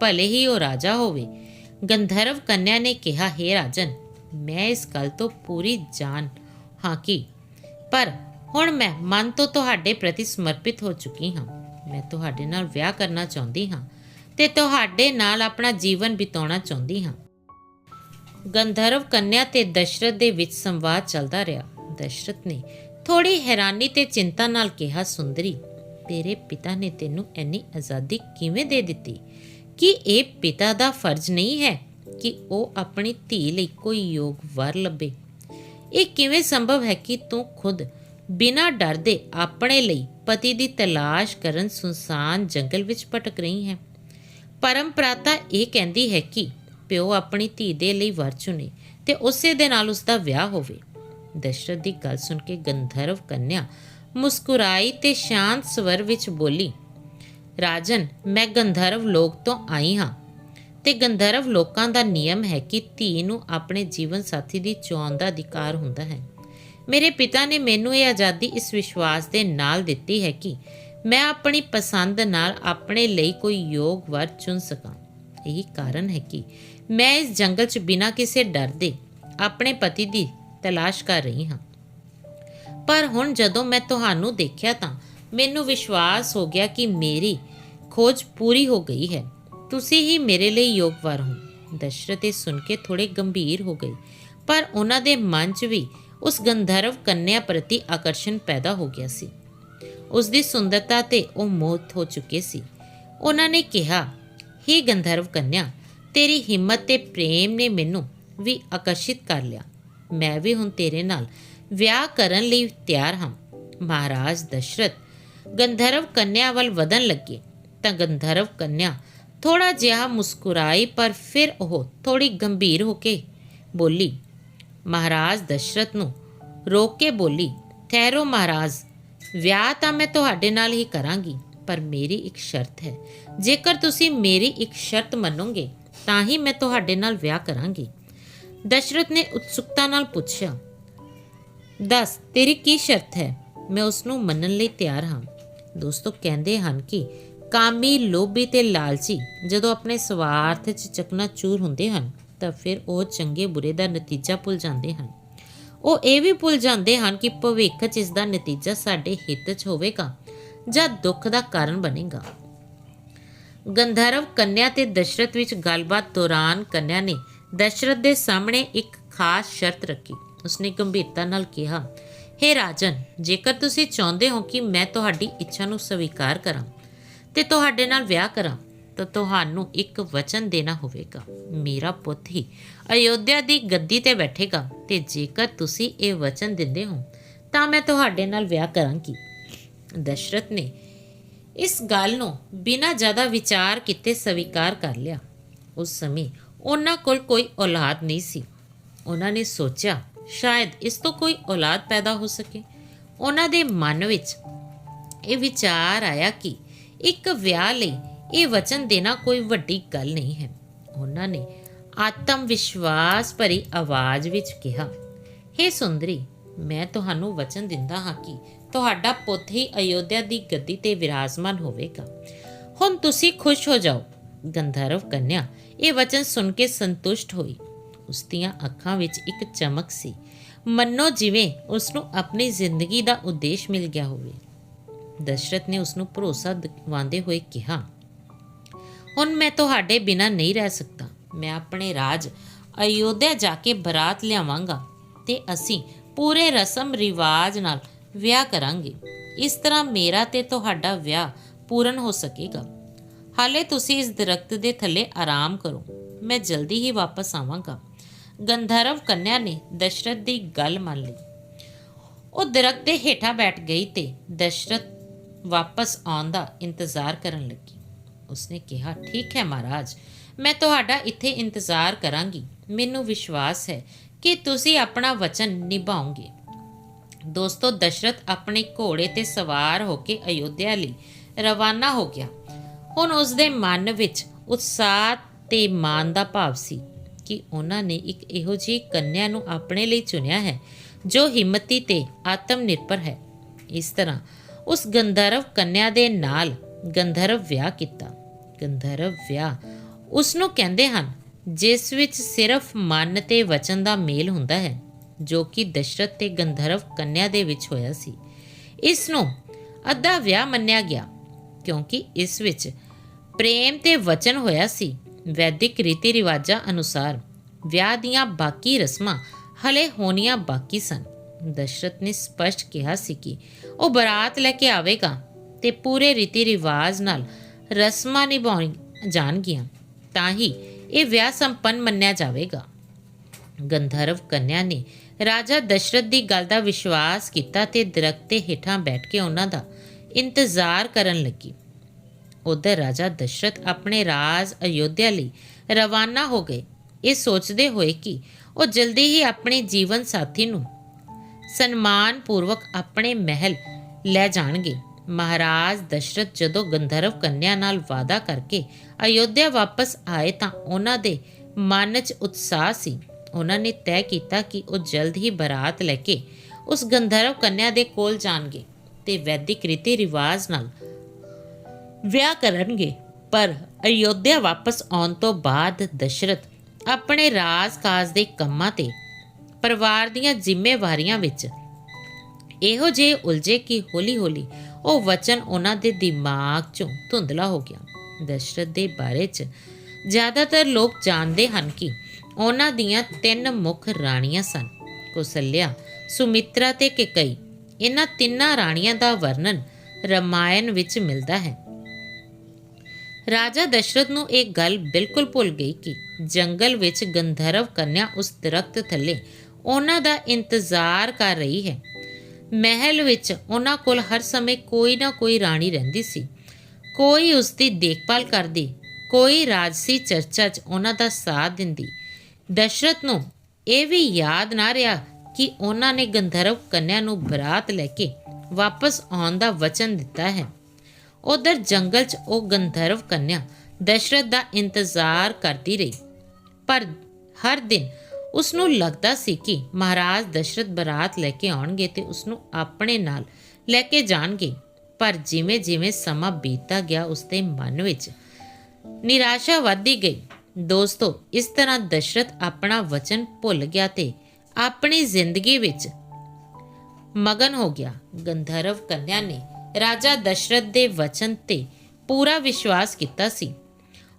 A: ਭਲੇ ਹੀ ਉਹ ਰਾਜਾ ਹੋਵੇ। ਗੰਧਰਵ ਕੰਨਿਆ ਨੇ ਕਿਹਾ, ਹੈ ਰਾਜਨ, ਮੈਂ ਇਸ ਗੱਲ ਤੋਂ ਪੂਰੀ ਜਾਣ ਹਾਂ ਕਿ ਪਰ ਹੁਣ ਮੈਂ ਮਨ ਤੋਂ ਤੁਹਾਡੇ ਪ੍ਰਤੀ ਸਮਰਪਿਤ ਹੋ ਚੁੱਕੀ ਹਾਂ। ਮੈਂ ਤੁਹਾਡੇ ਨਾਲ ਵਿਆਹ ਕਰਨਾ ਚਾਹੁੰਦੀ ਹਾਂ ਤੇ ਤੁਹਾਡੇ ਨਾਲ ਆਪਣਾ ਜੀਵਨ ਬਿਤਾਉਣਾ ਚਾਹੁੰਦੀ ਹਾਂ। ਗੰਧਰਵ ਕੰਨਿਆ ਤੇ ਦਸ਼ਰਥ ਦੇ ਵਿੱਚ ਸੰਵਾਦ ਚੱਲਦਾ ਰਿਹਾ। ਦਸ਼ਰਥ ਨੇ ਥੋੜੀ ਹੈਰਾਨੀ ਤੇ ਚਿੰਤਾ ਨਾਲ ਕਿਹਾ, ਸੁੰਦਰੀ, ਤੇਰੇ ਪਿਤਾ ਨੇ ਤੈਨੂੰ ਇੰਨੀ ਆਜ਼ਾਦੀ ਕਿਵੇਂ ਦੇ ਦਿੱਤੀ? ਕਿ ਇਹ ਪਿਤਾ ਦਾ ਫਰਜ਼ ਨਹੀਂ ਹੈ ਕਿ ਉਹ ਆਪਣੀ ਧੀ ਲਈ ਕੋਈ ਯੋਗ ਵਰ ਲੱਭੇ? ਇਹ ਕਿਵੇਂ ਸੰਭਵ ਹੈ ਕਿ ਤੂੰ ਖੁਦ ਬਿਨਾਂ ਡਰ ਦੇ ਆਪਣੇ ਲਈ ਪਤੀ ਦੀ ਤਲਾਸ਼ ਕਰਨ ਸੁਨਸਾਨ ਜੰਗਲ ਵਿੱਚ ਭਟਕ ਰਹੀ ਹੈ। ਪਰੰਪਰਾ ਇਹ ਕਹਿੰਦੀ ਹੈ ਕਿ ਪਿਓ ਆਪਣੀ ਧੀ ਦੇ ਲਈ ਵਰ ਚੁਣੇ ਤੇ ਉਸੇ ਦੇ ਨਾਲ ਉਸ ਦਾ ਵਿਆਹ ਹੋਵੇ। ਦਸ਼ਰਥ ਦੀ ਗੱਲ ਸੁਣ ਕੇ ਗੰਧਰਵ ਕੰਨਿਆ ਮੁਸਕੁਰਾਈ ਤੇ ਸ਼ਾਂਤ ਸਵਰ ਵਿੱਚ ਬੋਲੀ, ਰਾਜਨ, ਮੈਂ ਗੰਧਰਵ ਲੋਕ ਤੋਂ ਆਈ ਹਾਂ ਤੇ ਗੰਧਰਵ ਲੋਕਾਂ ਦਾ ਨਿਯਮ ਹੈ ਕਿ ਧੀ ਨੂੰ ਆਪਣੇ ਜੀਵਨ ਸਾਥੀ ਦੀ ਚੋਣ ਦਾ ਅਧਿਕਾਰ ਹੁੰਦਾ ਹੈ। ਮੇਰੇ ਪਿਤਾ ਨੇ ਮੈਨੂੰ ਇਹ ਆਜ਼ਾਦੀ ਇਸ ਵਿਸ਼ਵਾਸ ਦੇ ਨਾਲ ਦਿੱਤੀ ਹੈ ਕਿ ਮੈਂ ਆਪਣੀ ਪਸੰਦ ਨਾਲ ਆਪਣੇ ਲਈ ਕੋਈ ਯੋਗ ਵਰ ਚੁਣ ਸਕਾਂ। ਇਹੀ ਕਾਰਨ ਹੈ ਕਿ ਮੈਂ ਇਸ ਜੰਗਲ 'ਚ ਬਿਨਾਂ ਕਿਸੇ ਡਰ ਦੇ ਆਪਣੇ ਪਤੀ ਦੀ ਤਲਾਸ਼ ਕਰ ਰਹੀ ਹਾਂ। ਪਰ ਹੁਣ ਜਦੋਂ ਮੈਂ ਤੁਹਾਨੂੰ ਦੇਖਿਆ ਤਾਂ ਮੈਨੂੰ ਵਿਸ਼ਵਾਸ ਹੋ ਗਿਆ ਕਿ ਮੇਰੀ ਖੋਜ ਪੂਰੀ ਹੋ ਗਈ ਹੈ। ਤੁਸੀਂ ਹੀ ਮੇਰੇ ਲਈ ਯੋਗਵਰ ਹੋ। ਦਸ਼ਰਥ ਇਹ ਸੁਣ ਕੇ ਥੋੜੇ ਗੰਭੀਰ ਹੋ ਗਏ, ਪਰ ਉਹਨਾਂ ਦੇ ਮਨ 'ਚ ਵੀ ਉਸ ਗੰਧਰਵ ਕੰਨਿਆ ਪ੍ਰਤੀ ਆਕਰਸ਼ਣ ਪੈਦਾ ਹੋ ਗਿਆ ਸੀ। ਉਸ ਦੀ ਸੁੰਦਰਤਾ ਤੇ ਉਹ ਮੋਹਿਤ ਹੋ ਚੁੱਕੇ ਸੀ। ਉਹਨਾਂ ਨੇ ਕਿਹਾ, ਹੀ ਗੰਧਰਵ ਕੰਨਿਆ, ਤੇਰੀ ਹਿੰਮਤ ਤੇ ਪ੍ਰੇਮ ਨੇ ਮੈਨੂੰ ਵੀ ਆਕਰਸ਼ਿਤ ਕਰ ਲਿਆ। ਮੈਂ ਵੀ ਹੁਣ ਤੇਰੇ ਨਾਲ ਵਿਆਹ ਕਰਨ ਲਈ ਤਿਆਰ ਹਾਂ। ਮਹਾਰਾਜ ਦਸ਼ਰਥ, ਗੰਧਰਵ ਕੰਨਿਆ ਵੱਲ ਵਧਣ ਲੱਗੇ ਤਾਂ ਗੰਧਰਵ ਕੰਨਿਆ ਥੋੜਾ ਜਿਹਾ ਮੁਸਕੁਰਾਈ ਪਰ ਫਿਰ ਉਹ ਥੋੜੀ ਗੰਭੀਰ ਹੋ ਕੇ ਬੋਲੀ ਮਹਾਰਾਜ ਦਸ਼ਰਥ ਨੂੰ ਰੋਕ ਕੇ ਬੋਲੀ, ਠਹਿਰੋ ਮਹਾਰਾਜ, ਵਿਆਹ ਤਾਂ ਮੈਂ ਤੁਹਾਡੇ ਨਾਲ ਹੀ ਕਰਾਂਗੀ, ਪਰ ਮੇਰੀ ਇੱਕ ਸ਼ਰਤ ਹੈ। ਜੇਕਰ ਤੁਸੀਂ ਮੇਰੀ ਇੱਕ ਸ਼ਰਤ ਮੰਨੋਗੇ, ਤਾਂ ਹੀ ਮੈਂ ਤੁਹਾਡੇ ਨਾਲ ਵਿਆਹ ਕਰਾਂਗੀ। ਦਸ਼ਰਥ ਨੇ ਉਤਸੁਕਤਾ ਨਾਲ ਪੁੱਛਿਆ, ਦੱਸ, ਤੇਰੀ ਕੀ ਸ਼ਰਤ ਹੈ? ਮੈਂ ਉਸ ਨੂੰ ਮੰਨਣ ਲਈ ਤਿਆਰ ਹਾਂ। ਦੋਸਤੋ, ਕਹਿੰਦੇ ਹਨ ਕਿ ਕਾਮੀ ਲੋਭੀ ਤੇ ਲਾਲਚੀ ਜਦੋਂ ਆਪਣੇ ਸਵਾਰਥ 'ਚ ਚਕਨਾਚੂਰ ਹੁੰਦੇ ਹਨ ਤਾਂ ਫਿਰ ਉਹ ਚੰਗੇ ਬੁਰੇ ਦਾ ਨਤੀਜਾ ਭੁੱਲ ਜਾਂਦੇ ਹਨ। ਉਹ ਇਹ ਵੀ ਭੁੱਲ ਜਾਂਦੇ ਹਨ ਕਿ ਭਵਿੱਖ 'ਚ ਇਸ ਦਾ ਨਤੀਜਾ ਸਾਡੇ ਹਿੱਤ 'ਚ ਹੋਵੇਗਾ ਜਾਂ ਦੁੱਖ ਦਾ ਕਾਰਨ ਬਣੇਗਾ। ਗੰਧਰਵ ਕੰਨਿਆ ਤੇ ਦਸ਼ਰਥ ਵਿੱਚ ਗੱਲਬਾਤ ਦੌਰਾਨ ਕੰਨਿਆ ਨੇ ਦਸ਼ਰਥ ਦੇ ਸਾਹਮਣੇ ਇੱਕ ਖਾਸ ਸ਼ਰਤ ਰੱਖੀ। ਉਸਨੇ ਗੰਭੀਰਤਾ ਨਾਲ ਕਿਹਾ हे ਰਾਜਨ, ਜੇਕਰ ਤੁਸੀਂ ਚਾਹੁੰਦੇ ਹੋ ਕਿ ਮੈਂ ਤੁਹਾਡੀ ਇੱਛਾ ਨੂੰ ਸਵੀਕਾਰ ਕਰਾਂ ਤੇ ਤੁਹਾਡੇ ਨਾਲ ਵਿਆਹ ਕਰਾਂ ਤਾਂ ਤੁਹਾਨੂੰ ਇੱਕ ਵਚਨ ਦੇਣਾ ਹੋਵੇਗਾ। ਮੇਰਾ ਪੁੱਤ ਹੀ ਅਯੋਧਿਆ ਦੀ ਗੱਦੀ ਤੇ ਬੈਠੇਗਾ ਤੇ ਜੇਕਰ ਤੁਸੀਂ ਇਹ ਵਚਨ ਦਿੰਦੇ ਹੋ, ਤਾਂ ਮੈਂ ਤੁਹਾਡੇ ਨਾਲ ਵਿਆਹ ਕਰਾਂਗੀ। ਦਸ਼ਰਥ ਨੇ ਇਸ ਗੱਲ ਨੂੰ ਬਿਨਾਂ ਜ਼ਿਆਦਾ ਵਿਚਾਰ ਕੀਤੇ ਸਵੀਕਾਰ ਕਰ ਲਿਆ। ਉਸ ਸਮੇਂ ਉਹਨਾਂ ਕੋਲ ਕੋਈ ਔਲਾਦ ਨਹੀਂ ਸੀ। ਉਹਨਾਂ ਨੇ ਸੋਚਿਆ, ਸ਼ਾਇਦ ਇਸ ਤੋਂ ਕੋਈ ਔਲਾਦ ਪੈਦਾ ਹੋ ਸਕੇ। ਉਹਨਾਂ ਦੇ ਮਨ ਵਿੱਚ ਇਹ ਵਿਚਾਰ ਆਇਆ ਕਿ ਇੱਕ ਵਿਆਹ ਲਈ ਇਹ ਵਚਨ ਦੇਣਾ ਕੋਈ ਵੱਡੀ ਗੱਲ ਨਹੀਂ ਹੈ। ਉਹਨਾਂ ਨੇ ਆਤਮ ਵਿਸ਼ਵਾਸ ਭਰੀ ਆਵਾਜ਼ ਵਿੱਚ ਕਿਹਾ हे ਸੁੰਦਰੀ, ਮੈਂ ਤੁਹਾਨੂੰ ਵਚਨ ਦਿੰਦਾ ਹਾਂ ਕਿ ਤੁਹਾਡਾ ਪੁੱਤ ਹੀ ਅਯੋਧਿਆ ਦੀ ਗੱਦੀ ਤੇ ਵਿਰਾਜਮਾਨ ਹੋਵੇਗਾ। ਹੁਣ ਤੁਸੀਂ ਖੁਸ਼ ਹੋ ਜਾਓ। ਗੰਧਰਵ ਕੰਨਿਆ, ਇਹ ਵਚਨ ਸੁਣ ਕੇ ਸੰਤੁਸ਼ਟ ਹੋਈ। ਉਸ ਦੀਆਂ ਅੱਖਾਂ ਵਿੱਚ ਇੱਕ ਚਮਕ ਸੀ। ਮੰਨੋ ਜਿਵੇਂ ਉਸ ਨੂੰ ਆਪਣੀ ਜ਼ਿੰਦਗੀ ਦਾ ਉਦੇਸ਼ ਮਿਲ ਗਿਆ ਹੋਵੇ। ਦਸ਼ਰਥ ਨੇ ਉਸ ਨੂੰ ਭਰੋਸਾ ਦਿਵਾਉਂਦੇ ਹੋਏ ਕਿਹਾ ਹੁਣ ਮੈਂ ਤੁਹਾਡੇ ਬਿਨਾਂ ਨਹੀਂ ਰਹਿ ਸਕਦਾ। ਮੈਂ ਆਪਣੇ ਰਾਜ ਅਯੋਧਿਆ ਜਾ ਕੇ ਬਰਾਤ ਲਿਆਵਾਂਗਾ ਤੇ ਅਸੀਂ ਪੂਰੇ ਰਸਮ ਰਿਵਾਜ ਨਾਲ ਵਿਆਹ ਕਰਾਂਗੇ। ਇਸ ਤਰ੍ਹਾਂ ਮੇਰਾ ਤੇ ਤੁਹਾਡਾ ਵਿਆਹ ਪੂਰਨ ਹੋ ਸਕੇਗਾ। ਹਾਲੇ ਤੁਸੀਂ ਇਸ ਦਰਖਤ ਦੇ ਥੱਲੇ ਆਰਾਮ ਕਰੋ। ਮੈਂ ਜਲਦੀ ਹੀ ਵਾਪਸ ਆਵਾਂਗਾ। ਗੰਧਰਵ ਕੰਨਿਆ ਨੇ ਦਸ਼ਰਥ ਦੀ ਗੱਲ ਮੰਨ ਲਈ। ਉਹ ਦਰਖਤ ਦੇ ਹੇਠਾਂ ਬੈਠ ਗਈ ਤੇ ਦਸ਼ਰਥ ਵਾਪਸ ਆਉਣ ਦਾ ਇੰਤਜ਼ਾਰ ਕਰਨ ਲੱਗੀ। ਉਸਨੇ ਕਿਹਾ, ਠੀਕ ਹੈ ਮਹਾਰਾਜ, ਮੈਂ ਤੁਹਾਡਾ ਇੱਥੇ ਇੰਤਜ਼ਾਰ ਕਰਾਂਗੀ। ਮੈਨੂੰ ਵਿਸ਼ਵਾਸ ਹੈ ਕਿ ਤੁਸੀਂ ਆਪਣਾ ਵਚਨ ਨਿਭਾਓਗੇ। ਦੋਸਤੋ, ਦਸ਼ਰਥ ਆਪਣੇ ਘੋੜੇ ਤੇ ਸਵਾਰ ਹੋ ਕੇ ਅਯੋਧਿਆ ਲਈ ਰਵਾਨਾ ਹੋ ਗਿਆ। ਹੁਣ ਉਸ ਦੇ ਮਨ ਵਿੱਚ ਉਤਸ਼ਾਹ ਤੇ ਮਾਣ ਦਾ ਭਾਵ ਸੀ ਕਿ ਉਹਨਾਂ ਨੇ ਇੱਕ ਇਹੋ ਜਿਹੀ ਕੰਨਿਆ ਨੂੰ ਆਪਣੇ ਲਈ ਚੁਣਿਆ ਹੈ, ਜੋ ਹਿੰਮਤੀ ਤੇ ਆਤਮ ਨਿਰਭਰ ਹੈ। ਇਸ ਤਰ੍ਹਾਂ ਉਸ ਗੰਧਰਵ ਕੰਨਿਆ ਦੇ ਨਾਲ ਗੰਧਰਵ ਵਿਆਹ ਕੀਤਾ। ਗੰਧਰਵ ਵਿਆਹ ਉਸ ਨੂੰ ਕਹਿੰਦੇ ਹਨ, ਜਿਸ ਵਿੱਚ ਸਿਰਫ ਮਨ ਤੇ ਵਚਨ ਦਾ ਮੇਲ ਹੁੰਦਾ ਹੈ, ਜੋ ਕਿ ਦਸ਼ਰਥ ਤੇ ਗੰਧਰਵ ਕੰਨਿਆ ਦੇ ਵਿੱਚ ਹੋਇਆ ਸੀ। ਇਸ ਨੂੰ ਅੱਧਾ ਵਿਆਹ ਮੰਨਿਆ ਗਿਆ, ਕਿਉਂਕਿ ਇਸ ਵਿੱਚ ਪ੍ਰੇਮ ਤੇ ਵਚਨ ਹੋਇਆ ਸੀ, ਵੈਦਿਕ ਰੀਤੀ ਰਿਵਾਜਾਂ ਅਨੁਸਾਰ। ਵਿਆਹ ਦੀਆਂ ਬਾਕੀ ਰਸਮਾਂ ਹਲੇ ਹੋਣੀਆਂ ਬਾਕੀ ਸਨ। ਦਸ਼ਰਥ ਨੇ ਸਪਸ਼ਟ ਕਿਹਾ ਸੀ ਕਿ ਉਹ ਬਰਾਤ ਲੈ ਕੇ ਆਵੇਗਾ ਤੇ ਪੂਰੇ ਰੀਤੀ ਰਿਵਾਜ ਨਾਲ ਰਸਮਾਂ ਨਿਭਾਉਣ ਜਾਣਗੀਆਂ, ਤਾਂ ਹੀ ਇਹ ਵਿਆਹ ਸੰਪੰਨ ਮੰਨਿਆ ਜਾਵੇਗਾ। ਗੰਧਰਵ ਕੰਨਿਆ ਨੇ ਰਾਜਾ ਦਸ਼ਰਥ ਦੀ ਗੱਲ ਦਾ ਵਿਸ਼ਵਾਸ ਕੀਤਾ ਤੇ ਦਰਖਤ ਦੇ ਹੇਠਾਂ ਬੈਠ ਕੇ ਉਹਨਾਂ ਦਾ ਇੰਤਜ਼ਾਰ ਕਰਨ ਲੱਗੀ। ਉਧਰ ਰਾਜਾ ਦਸ਼ਰਥ ਆਪਣੇ ਰਾਜ ਅਯੋਧਿਆ ਲਈ ਰਵਾਨਾ ਹੋ ਗਏ। ਇਹ ਸੋਚਦੇ ਹੋਏ ਕਿ ਉਹ ਜਲਦੀ ਹੀ ਆਪਣੇ ਜੀਵਨ ਸਾਥੀ ਨੂੰ ਸਨਮਾਨ ਪੂਰਵਕ ਆਪਣੇ ਮਹਿਲ ਲੈ ਜਾਣਗੇ। ਮਹਾਰਾਜ ਦਸ਼ਰਥ ਜਦੋਂ ਗੰਧਰਵ ਕੰਨਿਆ ਨਾਲ ਵਾਅਦਾ ਕਰਕੇ ਅਯੋਧਿਆ ਵਾਪਸ ਆਏ ਤਾਂ ਉਹਨਾਂ ਦੇ ਮਨ 'ਚ ਉਤਸ਼ਾਹ ਸੀ। ਉਹਨਾਂ ਨੇ ਤੈਅ ਕੀਤਾ ਕਿ ਉਹ ਜਲਦ ਹੀ ਬਰਾਤ ਲੈ ਕੇ ਉਸ ਗੰਧਰਵ ਕੰਨਿਆ ਦੇ ਕੋਲ ਜਾਣਗੇ ਤੇ ਵੈਦਿਕ ਰੀਤੀ ਰਿਵਾਜ ਨਾਲ ਵਿਆਹ ਕਰਨਗੇ। ਪਰ ਅਯੋਧਿਆ ਵਾਪਸ ਆਉਣ ਤੋਂ ਬਾਅਦ ਦਸ਼ਰਥ ਆਪਣੇ ਰਾਜ-ਕਾਜ ਦੇ ਕੰਮਾਂ ਤੇ ਪਰਿਵਾਰ ਦੀਆਂ ਜ਼ਿੰਮੇਵਾਰੀਆਂ ਵਿੱਚ ਇਹੋ ਜਿਹੇ ਉਲਝੇ ਕਿ ਹੌਲੀ-ਹੌਲੀ ਉਹ ਵਚਨ ਉਹਨਾਂ ਦੇ ਦਿਮਾਗ 'ਚੋਂ ਧੁੰਦਲਾ ਹੋ ਗਿਆ। ਦਸ਼ਰਥ ਦੇ ਬਾਰੇ 'ਚ ਜ਼ਿਆਦਾਤਰ ਲੋਕ ਜਾਣਦੇ ਹਨ ਕਿ ਉਹਨਾਂ ਦੀਆਂ ਤਿੰਨ ਮੁੱਖ ਰਾਣੀਆਂ ਸਨ। ਕੁਸਲਿਆ, ਸੁਮਿਤਰਾ ਤੇ ਕੇਕਈ। ਇਹਨਾਂ ਤਿੰਨਾਂ ਰਾਣੀਆਂ ਦਾ ਵਰਣਨ ਰਮਾਇਣ ਵਿੱਚ ਮਿਲਦਾ ਹੈ। ਰਾਜਾ ਦਸ਼ਰਥ ਨੂੰ ਇਹ ਗੱਲ ਬਿਲਕੁਲ ਭੁੱਲ ਗਈ ਕਿ ਜੰਗਲ ਵਿੱਚ ਗੰਧਰਵ ਕੰਨਿਆ ਉਸ ਦਰਖਤ ਥੱਲੇ ਉਹਨਾਂ ਦਾ ਇੰਤਜ਼ਾਰ ਕਰ ਰਹੀ ਹੈ। ਮਹਿਲ ਵਿੱਚ ਉਹਨਾਂ ਕੋਲ ਹਰ ਸਮੇਂ ਕੋਈ ਨਾ ਕੋਈ ਰਾਣੀ ਰਹਿੰਦੀ ਸੀ। ਕੋਈ ਉਸ ਦੀ ਦੇਖਭਾਲ ਕਰਦੀ, ਕੋਈ ਰਾਜਸੀ ਚਰਚਾ 'ਚ ਉਹਨਾਂ ਦਾ ਸਾਥ ਦਿੰਦੀ। ਦਸ਼ਰਥ ਨੂੰ ਇਹ ਵੀ ਯਾਦ ਨਾ ਰਿਹਾ ਕਿ ਉਹਨਾਂ ਨੇ ਗੰਧਰਵ ਕੰਨਿਆ ਨੂੰ ਬਰਾਤ ਲੈ ਕੇ ਵਾਪਸ ਆਉਣ ਦਾ ਵਚਨ ਦਿੱਤਾ ਹੈ। ਉਧਰ ਜੰਗਲ 'ਚ ਉਹ ਗੰਧਰਵ ਕੰਨਿਆ ਦਸ਼ਰਥ ਦਾ ਇੰਤਜ਼ਾਰ ਕਰਦੀ ਰਹੀ। ਪਰ ਹਰ ਦਿਨ ਉਸ ਨੂੰ ਲੱਗਦਾ ਸੀ ਕਿ ਮਹਾਰਾਜ ਦਸ਼ਰਥ ਬਰਾਤ ਲੈ ਕੇ ਆਉਣਗੇ ਤੇ ਉਸ ਨੂੰ ਆਪਣੇ ਨਾਲ ਲੈ ਕੇ ਜਾਣਗੇ। ਪਰ ਜਿਵੇਂ ਜਿਵੇਂ ਸਮਾਂ ਬੀਤਦਾ ਗਿਆ ਉਸ ਦੇ ਮਨ ਵਿੱਚ ਨਿਰਾਸ਼ਾ ਵੱਧਦੀ ਗਈ। ਦੋਸਤੋ, ਇਸ ਤਰ੍ਹਾਂ ਦਸ਼ਰਥ ਆਪਣਾ ਵਚਨ ਭੁੱਲ ਗਿਆ ਤੇ ਆਪਣੀ ਜ਼ਿੰਦਗੀ ਵਿੱਚ ਮਗਨ ਹੋ ਗਿਆ। ਗੰਧਰਵ ਕੰਨਿਆ ਨੇ ਰਾਜਾ ਦਸ਼ਰਥ ਦੇ ਵਚਨ ਤੇ ਪੂਰਾ ਵਿਸ਼ਵਾਸ ਕੀਤਾ ਸੀ।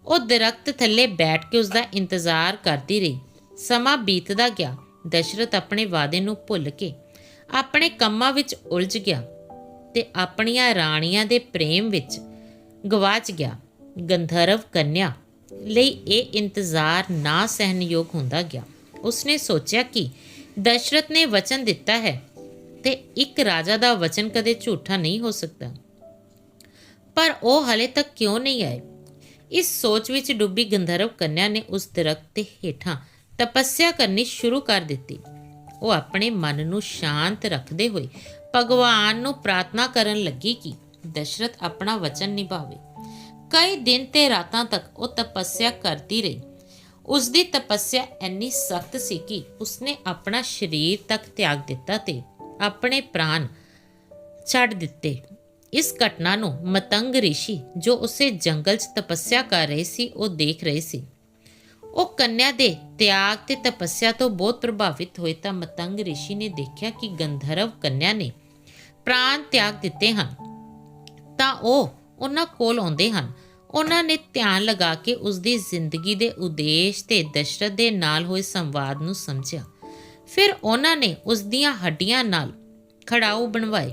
A: ਉਹ ਦਰਖਤ ਥੱਲੇ ਬੈਠ ਕੇ ਉਸ ਦਾ ਇੰਤਜ਼ਾਰ ਕਰਦੀ ਰਹੀ। ਸਮਾਂ ਬੀਤਦਾ ਗਿਆ। ਦਸ਼ਰਥ ਆਪਣੇ ਵਾਅਦੇ ਨੂੰ ਭੁੱਲ ਕੇ ਆਪਣੇ ਕੰਮਾਂ ਵਿੱਚ ਉਲਝ ਗਿਆ ਤੇ ਆਪਣੀਆਂ ਰਾਣੀਆਂ ਦੇ ਪ੍ਰੇਮ ਵਿੱਚ ਗਵਾਚ ਗਿਆ। ਗੰਧਰਵ ਕੰਨਿਆ ਲਈ ਇਹ ਇੰਤਜ਼ਾਰ ਨਾ ਸਹਿਨਯੋਗ ਹੁੰਦਾ ਗਿਆ। ਉਸਨੇ ਸੋਚਿਆ ਕਿ ਦਸ਼ਰਥ ਨੇ ਵਚਨ ਦਿੱਤਾ ਹੈ ਤੇ ਇੱਕ ਰਾਜਾ ਦਾ ਵਚਨ ਕਦੇ ਝੂਠਾ ਨਹੀਂ ਹੋ ਸਕਦਾ। ਪਰ ਉਹ ਹਲੇ ਤੱਕ ਕਿਉਂ ਨਹੀਂ ਆਏ? ਇਸ ਸੋਚ ਵਿੱਚ ਡੁੱਬੀ ਗੰਧਰਵ ਕੰਨਿਆ ਨੇ ਉਸ ਦਰਖਤ ਦੇ ਹੇਠਾਂ ਤਪੱਸਿਆ ਕਰਨੀ ਸ਼ੁਰੂ ਕਰ ਦਿੱਤੀ। ਉਹ ਆਪਣੇ ਮਨ ਨੂੰ ਸ਼ਾਂਤ ਰੱਖਦੇ ਹੋਏ ਭਗਵਾਨ ਨੂੰ ਪ੍ਰਾਰਥਨਾ ਕਰਨ ਲੱਗੀ ਕਿ ਦਸ਼ਰਥ ਆਪਣਾ ਵਚਨ ਨਿਭਾਵੇ। ਕਈ ਦਿਨ ਤੇ ਰਾਤਾਂ ਤੱਕ ਉਹ ਤਪੱਸਿਆ ਕਰਦੀ ਰਹੀ। ਉਸ ਦੀ ਤਪੱਸਿਆ ਇੰਨੀ ਸਖਤ ਸੀ ਕਿ ਉਸਨੇ ਆਪਣਾ ਸਰੀਰ ਤੱਕ ਤਿਆਗ ਦਿੱਤਾ ਤੇ ਆਪਣੇ ਪ੍ਰਾਣ ਛੱਡ ਦਿੱਤੇ। ਇਸ ਘਟਨਾ ਨੂੰ ਮਤੰਗ ਰਿਸ਼ੀ ਜੋ ਉਸੇ ਜੰਗਲ 'ਚ ਤਪੱਸਿਆ ਕਰ ਰਹੇ ਸੀ, ਉਹ ਦੇਖ ਰਹੇ ਸੀ। ਉਹ ਕੰਨਿਆ ਦੇ ਤਿਆਗ ਤੇ ਤਪੱਸਿਆ ਤੋਂ ਬਹੁਤ ਪ੍ਰਭਾਵਿਤ ਹੋਏ ਤਾਂ ਮਤੰਗ ਰਿਸ਼ੀ ਨੇ ਦੇਖਿਆ ਕਿ ਗੰਧਰਵ ਕੰਨਿਆ ਨੇ ਪ੍ਰਾਣ ਤਿਆਗ ਦਿੱਤੇ ਹਨ। ਤਾਂ ਉਹ ਉਹਨਾਂ ਕੋਲ ਆਉਂਦੇ ਹਨ। ਉਹਨਾਂ ਨੇ ਧਿਆਨ ਲਗਾ ਕੇ ਉਸ ਦੀ ਜ਼ਿੰਦਗੀ ਦੇ ਉਦੇਸ਼ ਤੇ ਦਸ਼ਰਥ ਦੇ ਨਾਲ ਹੋਏ ਸੰਵਾਦ ਨੂੰ ਸਮਝਿਆ। ਫਿਰ ਉਹਨਾਂ ਨੇ ਉਸ ਦੀਆਂ ਹੱਡੀਆਂ ਨਾਲ ਖੜਾਊ ਬਣਵਾਏ।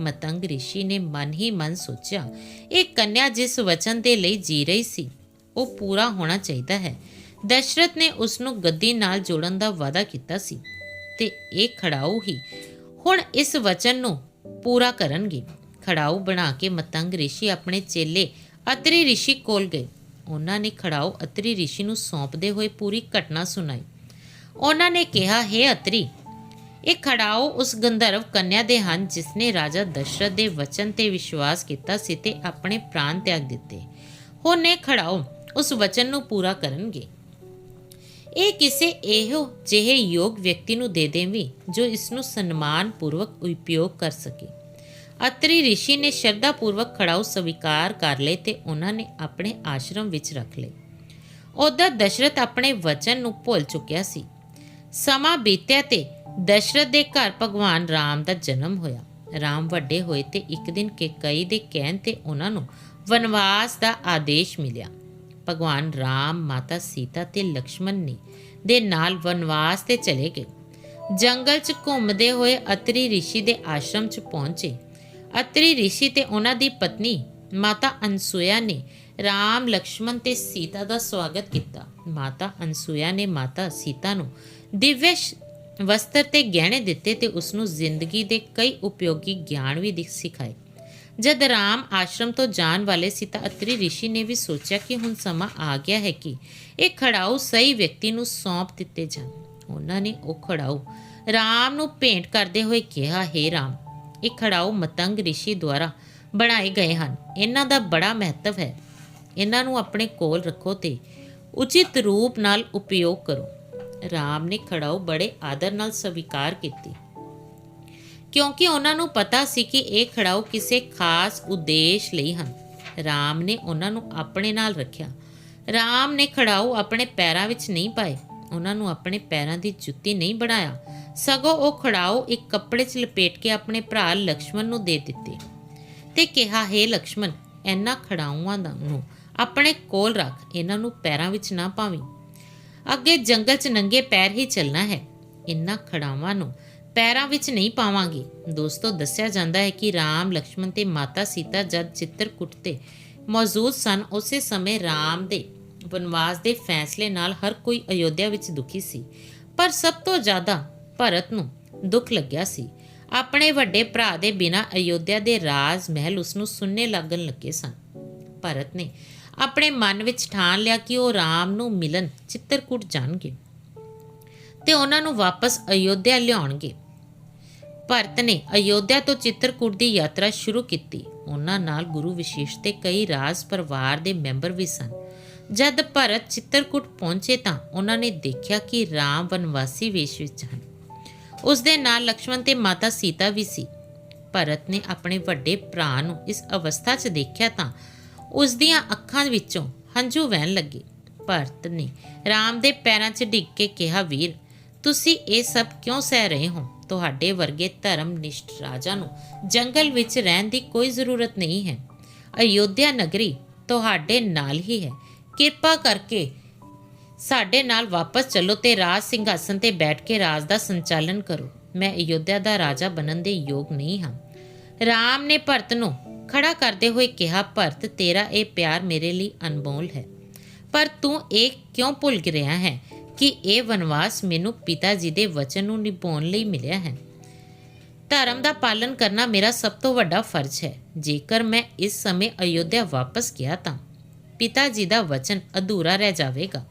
A: ਮਤੰਗ ਰਿਸ਼ੀ ਨੇ ਮਨ ਹੀ ਮਨ ਸੋਚਿਆ, ਇਹ ਕੰਨਿਆ ਜਿਸ ਵਚਨ ਦੇ ਲਈ ਜੀ ਰਹੀ ਸੀ, ਉਹ ਪੂਰਾ ਹੋਣਾ ਚਾਹੀਦਾ ਹੈ। ਦਸ਼ਰਥ ਨੇ ਉਸ ਨੂੰ ਗੱਦੀ ਨਾਲ ਜੋੜਨ ਦਾ ਵਾਅਦਾ ਕੀਤਾ ਸੀ ਤੇ ਇਹ ਖੜਾਊ ਹੀ ਹੁਣ ਇਸ ਵਚਨ ਨੂੰ ਪੂਰਾ ਕਰਨਗੇ। ਖੜਾਊ ਬਣਾ ਕੇ ਮਤੰਗ ਰਿਸ਼ੀ ਆਪਣੇ ਚੇਲੇ ਅਤਰੀ ਰਿਸ਼ੀ ਕੋਲ ਗਏ। ਉਹਨਾਂ ਨੇ ਖੜਾਓ ਅਤਰੀ ਰਿਸ਼ੀ ਨੂੰ ਸੌਂਪਦੇ ਹੋਏ ਪੂਰੀ ਘਟਨਾ ਸੁਣਾਈ। ਉਹਨਾਂ ਨੇ ਕਿਹਾ, ਹੈ ਅਤਰੀ, ਇਹ ਖੜਾਓ ਉਸ ਗੰਧਰਵ ਕੰਨਿਆ ਦੇ ਹਨ ਜਿਸ ਨੇ ਰਾਜਾ ਦਸ਼ਰਥ ਦੇ ਵਚਨ ਤੇ ਵਿਸ਼ਵਾਸ ਕੀਤਾ ਸੀ ਤੇ ਆਪਣੇ ਪ੍ਰਾਣ ਤਿਆਗ ਦਿੱਤੇ। ਹੁਣ ਇਹ ਖੜਾਓ ਉਸ ਵਚਨ ਨੂੰ ਪੂਰਾ ਕਰਨਗੇ। ਇਹ ਕਿਸੇ ਇਹੋ ਜਿਹੇ ਯੋਗ ਵਿਅਕਤੀ ਨੂੰ ਦੇ ਦੇਵੀਂ ਜੋ ਇਸ ਨੂੰ ਸਨਮਾਨ ਪੂਰਵਕ ਉਪਯੋਗ ਕਰ ਸਕੇ। ਅਤਰੀ ਰਿਸ਼ੀ ਨੇ ਸ਼ਰਧਾ ਪੂਰਵਕ ਖੜਾਓ ਸਵੀਕਾਰ ਕਰ ਲਏ ਤੇ ਉਹਨਾਂ ਨੇ ਆਪਣੇ ਆਸ਼ਰਮ ਵਿੱਚ ਰੱਖ ਲਏ। ਉਹਦਾ ਦਸ਼ਰਥ ਆਪਣੇ ਵਚਨ ਨੂੰ ਭੁੱਲ ਚੁੱਕਿਆ ਸੀ। ਸਮਾਂ ਬੀਤਿਆ ਤੇ ਦਸ਼ਰਥ ਦੇ ਘਰ ਭਗਵਾਨ ਰਾਮ ਦਾ ਜਨਮ ਹੋਇਆ। ਰਾਮ ਵੱਡੇ ਹੋਏ ਤੇ ਇੱਕ ਦਿਨ ਕੇਕਈ ਦੇ ਕਹਿਣ ਤੇ ਉਹਨਾਂ ਨੂੰ ਵਨਵਾਸ ਦਾ ਆਦੇਸ਼ ਮਿਲਿਆ। ਭਗਵਾਨ ਰਾਮ ਮਾਤਾ ਸੀਤਾ ਤੇ ਲਕਸ਼ਮਣ ਨੇ ਦੇ ਨਾਲ ਵਨਵਾਸ ਤੇ ਚਲੇ ਗਏ। ਜੰਗਲ 'ਚ ਘੁੰਮਦੇ ਹੋਏ ਅਤਰੀ ਰਿਸ਼ੀ ਦੇ ਆਸ਼ਰਮ 'ਚ ਪਹੁੰਚੇ। ਅਤਰੀ ਰਿਸ਼ੀ ਤੇ ਉਹਨਾਂ ਦੀ ਪਤਨੀ ਮਾਤਾ ਅਨਸੂਇਆ ਨੇ ਰਾਮ, ਲਕਸ਼ਮਣ ਤੇ ਸੀਤਾ ਦਾ ਸਵਾਗਤ ਕੀਤਾ। ਮਾਤਾ ਅਨਸੂਇਆ ਨੇ ਮਾਤਾ ਸੀਤਾ ਨੂੰ ਦਿਵਯ ਵਸਤਰ ਤੇ ਗਹਿਣੇ ਦਿੱਤੇ ਤੇ ਉਸ ਨੂੰ ਜ਼ਿੰਦਗੀ ਦੇ ਕਈ ਉਪਯੋਗੀ ਗਿਆਨ ਵੀ ਦਿਖ ਸਿਖਾਏ। ਜਦ ਰਾਮ ਆਸ਼ਰਮ ਤੋਂ ਜਾਣ ਵਾਲੇ ਸੀ ਤਾਂ ਅਤਰੀ ਰਿਸ਼ੀ ਨੇ ਵੀ ਸੋਚਿਆ ਕਿ ਹੁਣ ਸਮਾਂ ਆ ਗਿਆ ਹੈ ਕਿ ਇਹ ਖੜਾਊ ਸਹੀ ਵਿਅਕਤੀ ਨੂੰ ਸੌਂਪ ਦਿੱਤੇ ਜਾਣ। ਉਹਨਾਂ ਨੇ ਉਹ ਖੜਾਊ ਰਾਮ ਨੂੰ ਭੇਂਟ ਕਰਦੇ ਹੋਏ ਕਿਹਾ, ਹੈ ਰਾਮ, ਇਹ ਖੜਾਊ ਮਤੰਗ ਰਿਸ਼ੀ ਦੁਆਰਾ ਬਣਾਏ ਗਏ ਹਨ। ਇਹਨਾਂ ਦਾ ਬੜਾ ਮਹੱਤਵ ਹੈ। ਇਹਨਾਂ ਨੂੰ ਆਪਣੇ ਕੋਲ ਰੱਖੋ ਤੇ ਉਚਿਤ ਰੂਪ ਨਾਲ ਉਪਯੋਗ ਕਰੋ। ਰਾਮ ਨੇ ਖੜਾਊ ਬੜੇ ਆਦਰ ਨਾਲ ਸਵੀਕਾਰ ਕੀਤੀ। ਕਿਉਂਕਿ ਉਹਨਾਂ ਨੂੰ ਪਤਾ ਸੀ ਕਿ ਇਹ ਖੜਾਓ ਕਿਸੇ ਖਾਸ ਉਦੇਸ਼ ਲਈ ਹਨ। ਰਾਮ ਨੇ ਉਹਨਾਂ ਨੂੰ ਆਪਣੇ ਨਾਲ ਰੱਖਿਆ। ਰਾਮ ਨੇ ਖੜਾਊ ਆਪਣੇ ਪੈਰਾਂ ਵਿੱਚ ਨਹੀਂ ਪਾਏ। ਉਹਨਾਂ ਨੂੰ ਆਪਣੇ ਪੈਰਾਂ ਦੀ ਜੁੱਤੀ ਨਹੀਂ ਬਣਾਇਆ। ਸਗੋਂ ਉਹ ਖੜਾਊ ਇੱਕ ਕੱਪੜੇ 'ਚ ਲਪੇਟ ਕੇ ਆਪਣੇ ਭਰਾ ਲਕਸ਼ਮਣ ਨੂੰ ਦੇ ਦਿੱਤੇ ਤੇ ਕਿਹਾ, ਹੈ ਲਕਸ਼ਮਣ, ਇਹਨਾਂ ਖੜਾਊਆਂ ਨੂੰ ਆਪਣੇ ਕੋਲ ਰੱਖ। ਇਹਨਾਂ ਨੂੰ ਪੈਰਾਂ ਵਿੱਚ ਨਾ ਪਾਵੀਂ। ਅੱਗੇ ਜੰਗਲ 'ਚ ਨੰਗੇ ਪੈਰ ਹੀ ਚੱਲਣਾ ਹੈ। ਇਹਨਾਂ ਖੜਾਵਾਂ ਨੂੰ ਪੈਰਾਂ ਵਿੱਚ ਨਹੀਂ ਪਾਵਾਂਗੇ। ਦੋਸਤੋ, ਦੱਸਿਆ ਜਾਂਦਾ ਹੈ ਕਿ ਰਾਮ, ਲਕਸ਼ਮਣ ਤੇ ਮਾਤਾ ਸੀਤਾ ਜਦ ਚਿੱਤਰਕੂਟ ਤੇ ਮੌਜੂਦ ਸਨ, ਉਸੇ ਸਮੇਂ ਰਾਮ ਦੇ ਵਨਵਾਸ ਦੇ ਫੈਸਲੇ ਨਾਲ ਹਰ ਕੋਈ ਅਯੋਧਿਆ ਵਿੱਚ ਦੁਖੀ ਸੀ। ਪਰ ਸਭ ਤੋਂ ਜ਼ਿਆਦਾ ਭਰਤ ਨੂੰ ਦੁੱਖ ਲੱਗਿਆ ਸੀ। ਆਪਣੇ ਵੱਡੇ ਭਰਾ ਦੇ ਬਿਨਾ ਅਯੋਧਿਆ ਦੇ ਰਾਜ ਮਹਿਲ ਉਸ ਨੂੰ ਸੁਣਨੇ ਲੱਗਣ ਲੱਗੇ ਸਨ। ਭਰਤ ਨੇ ਆਪਣੇ ਮਨ ਵਿੱਚ ਠਾਣ ਲਿਆ ਕਿ ਉਹ ਰਾਮ ਨੂੰ ਮਿਲਣ ਚਿੱਤਰਕੂਟ ਜਾਣਗੇ ਤੇ ਉਹਨਾਂ ਨੂੰ ਵਾਪਸ ਅਯੋਧਿਆ ਲਿਆਉਣਗੇ। ਭਰਤ ਨੇ ਅਯੋਧਿਆ ਤੋਂ ਚਿੱਤਰਕੂਟ ਦੀ ਯਾਤਰਾ ਸ਼ੁਰੂ ਕੀਤੀ। ਉਹਨਾਂ ਨਾਲ ਗੁਰੂ ਵਿਸ਼ੇਸ਼ ਤੇ ਕਈ ਰਾਜ ਪਰਿਵਾਰ ਦੇ ਮੈਂਬਰ ਵੀ ਸਨ। ਜਦ ਭਰਤ ਚਿੱਤਰਕੂਟ ਪਹੁੰਚੇ ਤਾਂ ਉਹਨਾਂ ਨੇ ਦੇਖਿਆ ਕਿ ਰਾਮ ਵਨਵਾਸੀ ਵੇਸ਼ ਵਿੱਚ ਹਨ। ਉਸ ਦੇ ਨਾਲ ਲਕਸ਼ਮਣ ਤੇ ਮਾਤਾ ਸੀਤਾ ਵੀ ਸੀ। ਭਰਤ ਨੇ ਆਪਣੇ ਵੱਡੇ ਭਰਾ ਨੂੰ ਇਸ ਅਵਸਥਾ 'ਚ ਦੇਖਿਆ ਤਾਂ ਉਸ ਦੀਆਂ ਅੱਖਾਂ ਵਿੱਚੋਂ ਹੰਝੂ ਵਹਿਣ ਲੱਗੇ। ਭਰਤ ਨੇ ਰਾਮ ਦੇ ਪੈਰਾਂ 'ਚ ਡਿੱਗ ਕੇ ਕਿਹਾ, ਵੀਰ, ਤੁਸੀਂ ਇਹ ਸਭ ਕਿਉਂ ਸਹਿ ਰਹੇ ਹੋ? ਤੁਹਾਡੇ ਵਰਗੇ ਧਰਮ ਨਿਸ਼ਟ ਰਾਜਾ ਨੂੰ ਜੰਗਲ ਵਿੱਚ ਰਹਿਣ ਦੀ ਕੋਈ ਜ਼ਰੂਰਤ ਨਹੀਂ ਹੈ। ਅਯੋਧਿਆ ਨਗਰੀ ਤੁਹਾਡੇ ਨਾਲ ਹੀ ਹੈ। ਕਿਰਪਾ ਕਰਕੇ ਸਾਡੇ ਨਾਲ ਵਾਪਸ ਚੱਲੋ ਤੇ ਰਾਜ ਸਿੰਘਾਸਨ ਤੇ ਬੈਠ ਕੇ ਰਾਜ ਦਾ ਸੰਚਾਲਨ ਕਰੋ। ਮੈਂ ਅਯੋਧਿਆ ਦਾ ਰਾਜਾ ਬਣਨ ਦੇ ਯੋਗ ਨਹੀਂ ਹਾਂ। ਰਾਮ ਨੇ ਭਰਤ ਨੂੰ ਖੜਾ ਕਰਦੇ ਹੋਏ ਕਿਹਾ, ਭਰਤ, ਤੇਰਾ ਇਹ ਪਿਆਰ ਮੇਰੇ ਲਈ ਅਨਮੋਲ ਹੈ। ਪਰ ਤੂੰ ਇਹ ਕਿਉਂ ਭੁੱਲ ਰਿਹਾ ਹੈ? ਕਿ ਇਹ ਵਨਵਾਸ ਮੈਨੂੰ ਪਿਤਾ ਜੀ ਦੇ ਵਚਨ ਨੂੰ ਨਿਭਾਉਣ ਲਈ ਮਿਲਿਆ ਹੈ। ਧਰਮ ਦਾ ਪਾਲਨ ਕਰਨਾ ਮੇਰਾ ਸਭ ਤੋਂ ਵੱਡਾ ਫਰਜ਼ ਹੈ। ਜੇਕਰ ਮੈਂ ਇਸ ਸਮੇਂ ਅਯੋਧਿਆ ਵਾਪਸ ਗਿਆ ਤਾਂ ਪਿਤਾ ਜੀ ਦਾ ਵਚਨ ਅਧੂਰਾ ਰਹਿ ਜਾਵੇਗਾ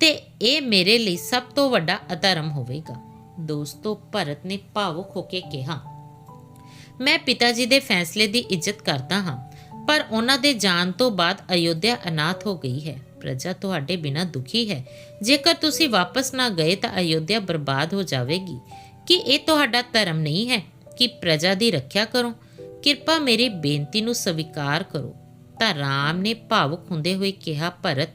A: ਤੇ ਇਹ ਮੇਰੇ ਲਈ ਸਭ ਤੋਂ ਵੱਡਾ ਅਧਰਮ ਹੋਵੇਗਾ। ਦੋਸਤੋ, ਭਰਤ ਨੇ ਭਾਵੁਕ ਹੋ ਕੇ ਕਿਹਾ, ਮੈਂ ਪਿਤਾ ਜੀ ਦੇ ਫੈਸਲੇ ਦੀ ਇੱਜ਼ਤ ਕਰਦਾ ਹਾਂ, ਪਰ ਉਹਨਾਂ ਦੇ ਜਾਣ ਤੋਂ ਬਾਅਦ ਅਯੋਧਿਆ ਅਨਾਥ ਹੋ ਗਈ ਹੈ। ਪ੍ਰਜਾ ਤੁਹਾਡੇ ਬਿਨਾਂ ਦੁਖੀ ਹੈ। ਜੇਕਰ ਤੁਸੀਂ ਵਾਪਸ ਨਾ ਗਏ ਤਾਂ ਅਯੋਧਿਆ ਬਰਬਾਦ ਹੋ ਜਾਵੇਗੀ। ਕਿ ਇਹ ਤੁਹਾਡਾ ਧਰਮ ਨਹੀਂ ਹੈ ਕਿ ਪ੍ਰਜਾ ਦੀ ਰੱਖਿਆ ਕਰੋ? ਕਿਰਪਾ ਮੇਰੀ ਬੇਨਤੀ ਨੂੰ ਸਵੀਕਾਰ ਕਰੋ। ਤਾਂ ਰਾਮ ਨੇ ਭਾਵੁਕ ਹੁੰਦੇ ਹੋਏ ਕਿਹਾ, ਭਰਤ,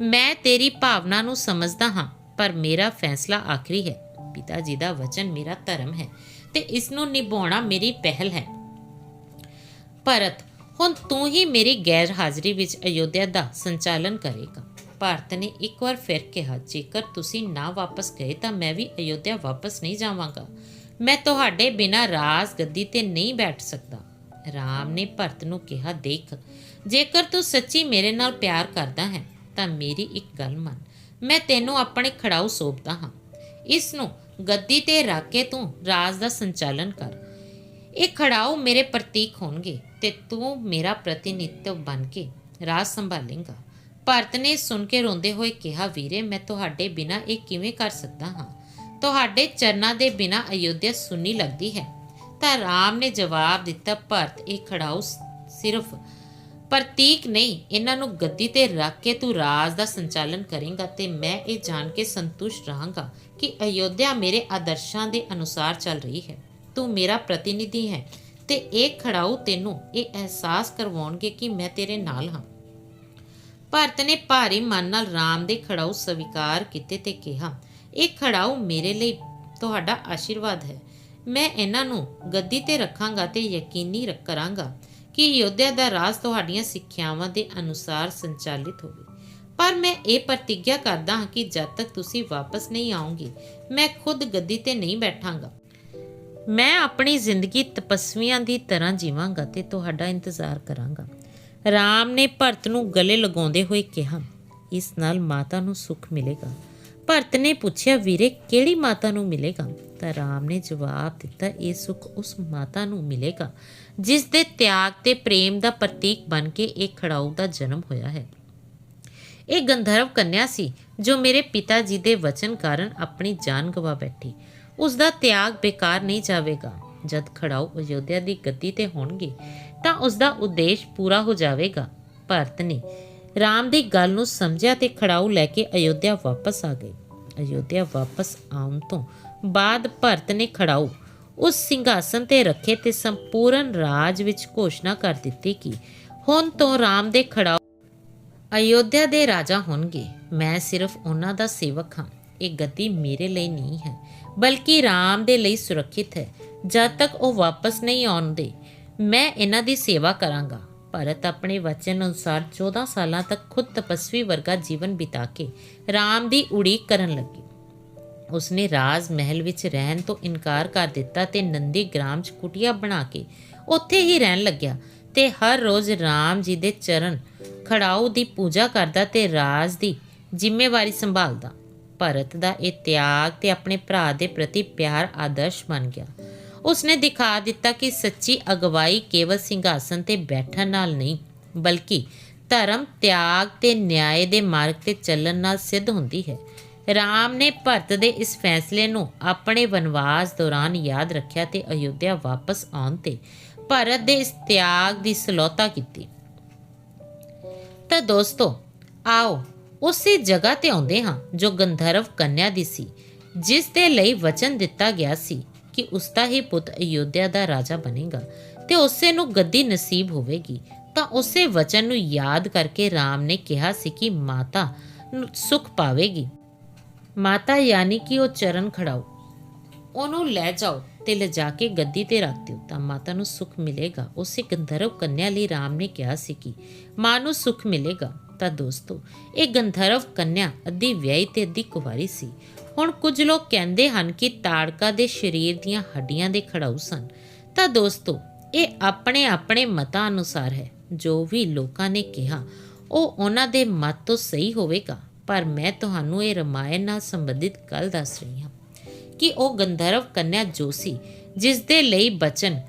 A: ਮੈਂ ਤੇਰੀ ਭਾਵਨਾ ਨੂੰ ਸਮਝਦਾ ਹਾਂ, ਪਰ ਮੇਰਾ ਫੈਸਲਾ ਆਖਰੀ ਹੈ। ਪਿਤਾ ਜੀ ਦਾ ਵਚਨ, ਮੇਰਾ ਧਰਮ ਹੈ ਤੇ ਇਸ ਨੂੰ ਨਿਭਾਉਣਾ ਮੇਰੀ ਪਹਿਲ ਹੈ। ਭਰਤ ਹੁਣ ਤੂੰ ਹੀ ਮੇਰੀ ਗੈਰ ਹਾਜ਼ਰੀ ਵਿੱਚ ਅਯੋਧਿਆ ਦਾ ਸੰਚਾਲਨ ਕਰੇਗਾ। ਭਾਰਤ ਨੇ ਇੱਕ ਵਾਰ ਫਿਰ ਕਿਹਾ, ਜੇਕਰ ਤੁਸੀਂ ਨਾ ਵਾਪਸ ਗਏ ਤਾਂ ਮੈਂ ਵੀ ਅਯੋਧਿਆ ਵਾਪਸ ਨਹੀਂ ਜਾਵਾਂਗਾ। ਮੈਂ ਤੁਹਾਡੇ ਬਿਨਾਂ ਰਾਜ ਗੱਦੀ ਤੇ ਨਹੀਂ ਬੈਠ ਸਕਦਾ। ਰਾਮ ਨੇ ਭਰਤ ਨੂੰ ਕਿਹਾ, ਦੇਖ, ਜੇਕਰ ਤੂੰ ਸੱਚੀ ਮੇਰੇ ਨਾਲ ਪਿਆਰ ਕਰਦਾ ਹੈ, ਤਾਂ ਮੇਰੀ ਇੱਕ ਗੱਲ ਮੰਨ। ਮੈਂ ਤੈਨੂੰ ਆਪਣੇ ਖੜਾਊ ਸੌਂਪਦਾ ਹਾਂ। ਇਸ ਨੂੰ ਗੱਦੀ ਤੇ ਰੱਖ ਕੇ ਤੂੰ ਰਾਜ ਦਾ ਸੰਚਾਲਨ ਕਰ। ਇਹ ਖੜਾਓ ਮੇਰੇ ਪ੍ਰਤੀਕ ਹੋਣਗੇ। ਤੇ ਤੂੰ ਮੇਰਾ ਪ੍ਰਤੀਨਿਧਵ ਬਣ ਕੇ ਰਾਜ ਸੰਭਾਲੇਂਗਾ। ਭਰਤ ਨੇ ਸੁਣ ਕੇ ਰੋਂਦੇ ਹੋਏ ਕਿਹਾ, ਵੀਰੇ, ਮੈਂ ਤੁਹਾਡੇ ਬਿਨਾ ਇਹ ਕਿਵੇਂ ਕਰ ਸਕਦਾ ਹਾਂ? ਤੁਹਾਡੇ ਚਰਨਾਂ ਦੇ ਬਿਨਾ ਅਯੋਧਿਆ ਸੁੰਨੀ ਲੱਗਦੀ ਹੈ ਤਾਂ ਰਾਮ ਨੇ ਜਵਾਬ ਦਿੱਤਾ, ਭਰਤ, ਇਹ ਖੜਾਓ ਸਿਰਫ ਪ੍ਰਤੀਕ ਨਹੀਂ, ਇਹਨਾਂ ਨੂੰ ਗੱਦੀ ਤੇ ਰੱਖ ਕੇ ਤੂੰ ਰਾਜ ਦਾ ਸੰਚਾਲਨ ਕਰੇਂਗਾ ਤੇ ਮੈਂ ਇਹ ਜਾਣ ਕੇ ਸੰਤੁਸ਼ਟ ਰਹਾਂਗਾ ਕਿ ਅਯੋਧਿਆ ਮੇਰੇ ਆਦਰਸ਼ਾਂ ਦੇ ਅਨੁਸਾਰ ਚੱਲ ਰਹੀ ਹੈ। ਤੂੰ ਮੇਰਾ ਪ੍ਰਤੀਨਿਧੀ ਹੈ। ਤੇ ਇਹ ਖੜਾਊ ਤੈਨੂੰ, ਇਹ ਅਹਿਸਾਸ ਕਰਵਾਉਣਗੇ ਕਿ ਮੈਂ ਤੇਰੇ ਨਾਲ ਹਾਂ। ਭਾਰਤ ਨੇ ਭਾਰੀ ਮਨ ਨਾਲ ਰਾਮ ਦੇ ਖੜਾਊ ਸਵੀਕਾਰ ਕੀਤੇ ਤੇ ਕਿਹਾ, ਇਹ ਖੜਾਊ ਮੇਰੇ ਲਈ ਤੁਹਾਡਾ ਆਸ਼ੀਰਵਾਦ ਹੈ। ਮੈਂ ਇਹਨਾਂ ਨੂੰ ਗੱਦੀ ਤੇ ਰੱਖਾਂਗਾ ਤੇ ਯਕੀਨੀ ਰੱਖ ਕਰਾਂਗਾ ਕਿ ਯੋਧਿਆ ਦਾ ਰਾਜ ਤੁਹਾਡੀਆਂ ਸਿੱਖਿਆਵਾਂ ਦੇ ਅਨੁਸਾਰ ਸੰਚਾਲਿਤ ਹੋਵੇ। ਪਰ ਮੈਂ ਇਹ ਪ੍ਰਤੀਗਿਆ ਕਰਦਾ ਹਾਂ ਕਿ ਜਦ ਤੱਕ ਤੁਸੀਂ ਵਾਪਸ ਨਹੀਂ ਆਓਗੇ, ਮੈਂ ਖੁਦ ਗੱਦੀ ਤੇ ਨਹੀਂ ਬੈਠਾਂਗਾ। ਮੈਂ ਆਪਣੀ ਜ਼ਿੰਦਗੀ ਤਪਸਵੀਆਂ ਦੀ ਤਰ੍ਹਾਂ ਜੀਵਾਂਗਾ ਤੇ ਤੁਹਾਡਾ ਇੰਤਜ਼ਾਰ ਕਰਾਂਗਾ। ਰਾਮ ਨੇ ਭਰਤ ਨੂੰ ਗਲੇ ਲਗਾਉਂਦੇ ਹੋਏ ਕਿਹਾ, ਇਸ ਨਾਲ ਮਾਤਾ ਨੂੰ ਸੁੱਖ ਮਿਲੇਗਾ। ਭਰਤ ਨੇ ਪੁੱਛਿਆ, ਵੀਰੇ, ਕਿਹੜੀ ਮਾਤਾ ਨੂੰ ਮਿਲੇਗਾ? ਤਾਂ ਰਾਮ ਨੇ ਜਵਾਬ ਦਿੱਤਾ, ਇਹ ਸੁੱਖ ਉਸ ਮਾਤਾ ਨੂੰ ਮਿਲੇਗਾ, ਜਿਸ ਦੇ ਤਿਆਗ ਤੇ ਪ੍ਰੇਮ ਦਾ ਪ੍ਰਤੀਕ ਬਣ ਕੇ ਇਹ ਖੜਾਊ ਦਾ ਜਨਮ ਹੋਇਆ ਹੈ। ਇਹ ਗੰਧਰਵ ਕੰਨਿਆ ਸੀ, ਜੋ ਮੇਰੇ ਪਿਤਾ ਜੀ ਦੇ ਵਚਨ ਕਾਰਨ ਆਪਣੀ ਜਾਨ ਗਵਾ ਬੈਠੀ। ਉਸ ਦਾ ਤਿਆਗ ਬੇਕਾਰ ਨਹੀਂ ਜਾਵੇਗਾ। ਜਦ ਖੜਾਊ ਅਯੋਧਿਆ ਦੀ ਗੱਦੀ ਤੇ ਹੋਣਗੇ, ਤਾਂ ਉਸ ਦਾ ਉਦੇਸ਼ ਪੂਰਾ ਹੋ ਜਾਵੇਗਾ। ਭਰਤ ਨੇ ਰਾਮ ਦੀ ਗੱਲ ਨੂੰ ਸਮਝਿਆ ਤੇ ਖੜਾਊ ਲੈ ਕੇ ਅਯੋਧਿਆ ਵਾਪਸ ਆ ਗਏ। ਅਯੋਧਿਆ ਵਾਪਸ ਆਉਣ ਤੋਂ ਬਾਅਦ ਭਰਤ ਨੇ ਖੜਾਊ ਉਸ ਸਿੰਘਾਸਨ ਤੇ ਰੱਖੇ ਤੇ ਸੰਪੂਰਨ ਰਾਜ ਵਿੱਚ ਘੋਸ਼ਣਾ ਕਰ ਦਿੱਤੀ ਕਿ ਹੁਣ ਤੋਂ ਰਾਮ ਦੇ ਖੜਾਓ ਅਯੋਧਿਆ ਦੇ ਰਾਜਾ ਹੋਣਗੇ। ਮੈਂ ਸਿਰਫ ਉਹਨਾਂ ਦਾ ਸੇਵਕ ਹਾਂ। ਇਹ ਗੱਦੀ ਮੇਰੇ ਲਈ ਨਹੀਂ ਹੈ। ਬਲਕਿ ਰਾਮ ਦੇ ਲਈ ਸੁਰੱਖਿਅਤ ਹੈ। ਜਦ ਤੱਕ ਉਹ ਵਾਪਸ ਨਹੀਂ ਆਉਂਦੇ, ਮੈਂ ਇਹਨਾਂ ਦੀ ਸੇਵਾ ਕਰਾਂਗਾ। ਭਰਤ ਆਪਣੇ ਵਚਨ ਅਨੁਸਾਰ 14 ਸਾਲਾਂ ਤੱਕ ਖੁਦ ਤਪਸਵੀ ਵਰਗਾ ਜੀਵਨ ਬਿਤਾ ਕੇ ਰਾਮ ਦੀ ਉਡੀਕ ਕਰਨ ਲੱਗੀ। ਉਸਨੇ ਰਾਜ ਮਹਿਲ ਵਿੱਚ ਰਹਿਣ ਤੋਂ ਇਨਕਾਰ ਕਰ ਦਿੱਤਾ ਤੇ ਨੰਦੀ ਗ੍ਰਾਮ 'ਚ ਕੁਟੀਆ ਬਣਾ ਕੇ ਉੱਥੇ ਹੀ ਰਹਿਣ ਲੱਗਿਆ ਤੇ ਹਰ ਰੋਜ਼ ਰਾਮ ਜੀ ਦੇ ਚਰਨ ਖੜਾਊ ਦੀ ਪੂਜਾ ਕਰਦਾ ਤੇ ਰਾਜ ਦੀ ਜ਼ਿੰਮੇਵਾਰੀ ਸੰਭਾਲਦਾ। ਭਰਤ ਦਾ ਇਹ ਤਿਆਗ ਤੇ ਆਪਣੇ ਭਰਾ ਦੇ ਪ੍ਰਤੀ ਪਿਆਰ ਆਦਰਸ਼ ਬਣ ਗਿਆ। ਉਸਨੇ ਦਿਖਾ ਦਿੱਤਾ ਕਿ ਸੱਚੀ ਅਗਵਾਈ ਕੇਵਲ ਸਿੰਘਾਸਨ ਤੇ ਬੈਠਣ ਨਾਲ ਨਹੀਂ, ਬਲਕਿ ਧਰਮ, ਤਿਆਗ ਤੇ ਨਿਆਂ ਦੇ ਮਾਰਗ ਤੇ ਚੱਲਣ ਨਾਲ ਸਿੱਧ ਹੁੰਦੀ ਹੈ। ਰਾਮ ਨੇ ਭਰਤ ਦੇ ਇਸ ਫੈਸਲੇ ਨੂੰ ਆਪਣੇ ਵਨਵਾਸ ਦੌਰਾਨ ਯਾਦ ਰੱਖਿਆ ਤੇ ਅਯੁੱਧਿਆ ਵਾਪਸ ਆਉਣ ਤੇ ਭਰਤ ਦੇ ਇਸ ਤਿਆਗ ਦੀ ਸਲੋਤਾ ਕੀਤੀ। ਤਾਂ ਦੋਸਤੋ, ਆਓ ਉਸੇ ਜਗ੍ਹਾ ਤੇ ਆਉਂਦੇ ਹਾਂ ਜੋ ਗੰਧਰਵ ਕੰਨਿਆ ਦੀ ਸੀ, ਜਿਸ ਦੇ ਲਈ ਵਚਨ ਦਿੱਤਾ ਗਿਆ ਸੀ ਕਿ ਉਸ ਦਾ ਹੀ ਪੁੱਤ ਅਯੋਧਿਆ ਦਾ ਰਾਜਾ ਬਣੇਗਾ ਤੇ ਉਸੇ ਨੂੰ ਗੱਦੀ ਨਸੀਬ ਹੋਵੇਗੀ। ਤਾਂ ਉਸੇ ਵਚਨ ਨੂੰ ਯਾਦ ਕਰਕੇ ਰਾਮ ਨੇ ਕਿਹਾ ਸੀ ਕਿ ਮਾਤਾ ਨੂੰ ਸੁਖ ਪਾਵੇਗੀ। ਮਾਤਾ ਯਾਨੀ ਕਿ ਉਹ ਚਰਨ ਖੜਾਓ। ਉਹਨੂੰ ਲੈ ਜਾਓ ਤੇ ਲਿਜਾ ਕੇ ਗੱਦੀ ਤੇ ਰੱਖ ਦਿਓ। ਤਾਂ ਮਾਤਾ ਨੂੰ ਸੁਖ ਮਿਲੇਗਾ। ਉਸੇ ਗੰਧਰਵ ਕੰਨਿਆ ਲਈ ਰਾਮ ਨੇ ਕਿਹਾ ਸੀ ਕਿ ਮਾਂ ਨੂੰ ਸੁਖ ਮਿਲੇਗਾ। ਤਾਂ ਦੋਸਤੋ, ਇਹ ਗੰਧਰਵ ਕੰਨਿਆ ਅੱਧੀ ਵਿਆਹੀ ਤੇ ਅੱਧੀ ਕੁਵਾਰੀ ਸੀ। ਹੁਣ ਕੁਝ ਲੋਕ ਕਹਿੰਦੇ ਹਨ ਕਿ ਤਾੜਕਾ ਦੇ ਸਰੀਰ ਦੀਆਂ ਹੱਡੀਆਂ ਦੇ ਖੜਾਊ ਸਨ। ਤਾਂ ਦੋਸਤੋ, ਇਹ ਆਪਣੇ ਆਪਣੇ ਮਤਾਂ ਅਨੁਸਾਰ ਹੈ। ਜੋ ਵੀ ਲੋਕਾਂ ਨੇ ਕਿਹਾ, ਉਹ ਉਹਨਾਂ ਦੇ ਮਤ ਤੋਂ ਸਹੀ ਹੋਵੇਗਾ। ਪਰ ਮੈਂ ਤੁਹਾਨੂੰ ਇਹ ਰਮਾਇਣ ਨਾਲ ਸੰਬੰਧਿਤ ਗੱਲ ਦੱਸ ਰਹੀ ਹਾਂ ਕਿ ਉਹ ਗੰਧਰਵ ਕੰਨਿਆ ਜੋ ਸੀ ਜਿਸ ਦੇ ਲਈ ਬਚਨ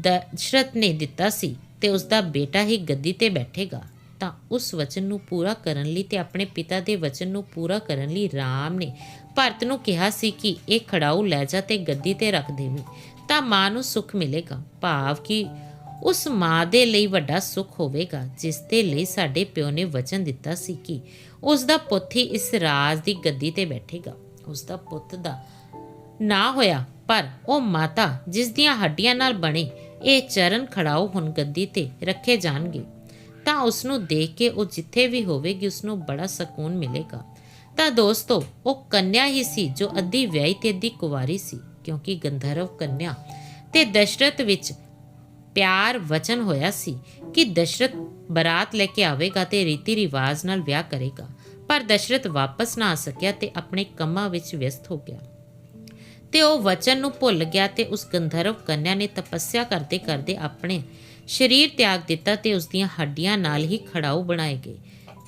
A: ਦਸ਼ਰਤ ਨੇ ਦਿੱਤਾ ਸੀ, ਤੇ ਉਸ ਦਾ ਬੇਟਾ ਹੀ ਗੱਦੀ ਤੇ ਬੈਠੇਗਾ। ਤਾਂ ਉਸ ਵਚਨ ਨੂੰ ਪੂਰਾ ਕਰਨ ਲਈ ਤੇ ਆਪਣੇ ਪਿਤਾ ਦੇ ਵਚਨ ਨੂੰ ਪੂਰਾ ਕਰਨ ਲਈ ਰਾਮ ਨੇ ਭਰਤ ਨੂੰ ਕਿਹਾ ਸੀ ਕਿ ਇਹ ਖੜਾਊ ਲੈ ਜਾ ਤੇ ਗੱਦੀ ਤੇ ਰੱਖ ਦੇਵੀਂ, ਤਾਂ ਮਾਂ ਨੂੰ ਸੁੱਖ ਮਿਲੇਗਾ। ਭਾਵ ਕਿ ਉਸ ਮਾਂ ਦੇ ਲਈ ਵੱਡਾ ਸੁੱਖ ਹੋਵੇਗਾ, ਜਿਸ ਦੇ ਲਈ ਸਾਡੇ ਪਿਓ ਨੇ ਵਚਨ ਦਿੱਤਾ ਸੀ ਕਿ ਉਸ ਦਾ ਪੁੱਤ ਹੀ ਇਸ ਰਾਜ ਦੀ ਗੱਦੀ ਤੇ ਬੈਠੇਗਾ। ਉਸ ਦਾ ਪੁੱਤ ਦਾ ਨਾ ਹੋਇਆ, ਪਰ ਉਹ ਮਾਤਾ ਜਿਸ ਦੀਆਂ ਹੱਡੀਆਂ ਨਾਲ ਬਣੇ, ਇਹ ਚਰਨ ਖੜਾਓ ਹੁਣ ਗੱਦੀ ਤੇ ਰੱਖੇ ਜਾਣਗੇ। ਤਾਂ ਉਸ ਨੂੰ ਦੇਖ ਕੇ ਉਹ ਜਿੱਥੇ ਵੀ ਹੋਵੇਗੀ ਉਸ ਨੂੰ ਬੜਾ ਸਕੂਨ ਮਿਲੇਗਾ। ਤਾਂ ਦੋਸਤੋ, ਉਹ ਕੰਨਿਆ ਹੀ ਸੀ ਜੋ ਅੱਧੀ ਵਿਆਹੀ ਤੇ ਅੱਧੀ ਕੁਵਾਰੀ ਸੀ, ਕਿਉਂਕਿ ਗੰਧਰਵ ਕੰਨਿਆ ਤੇ ਦਸ਼ਰਥ ਵਿੱਚ ਪਿਆਰ ਵਚਨ ਹੋਇਆ ਸੀ ਕਿ ਦਸ਼ਰਥ ਬਰਾਤ ਲੈ ਕੇ ਆਵੇਗਾ ਤੇ ਰੀਤੀ ਰਿਵਾਜ ਨਾਲ ਵਿਆਹ ਕਰੇਗਾ, ਪਰ ਦਸ਼ਰਥ ਵਾਪਸ ਨਾ ਆ ਸਕਿਆ ਤੇ ਆਪਣੇ ਕੰਮਾਂ ਵਿੱਚ ਵਿਅਸਤ ਹੋ ਗਿਆ। ਤੇ ਉਹ ਵਚਨ ਨੂੰ ਭੁੱਲ ਗਿਆ ਤੇ ਉਸ ਗੰਧਰਵ ਕੰਨਿਆ ਨੇ ਤਪੱਸਿਆ ਕਰਦੇ ਕਰਦੇ ਆਪਣੇ ਸਰੀਰ ਤਿਆਗ ਦਿੱਤਾ ਤੇ ਉਸ ਦੀਆਂ ਹੱਡੀਆਂ ਨਾਲ ਹੀ ਖੜਾਊ ਬਣਾਏ ਗਏ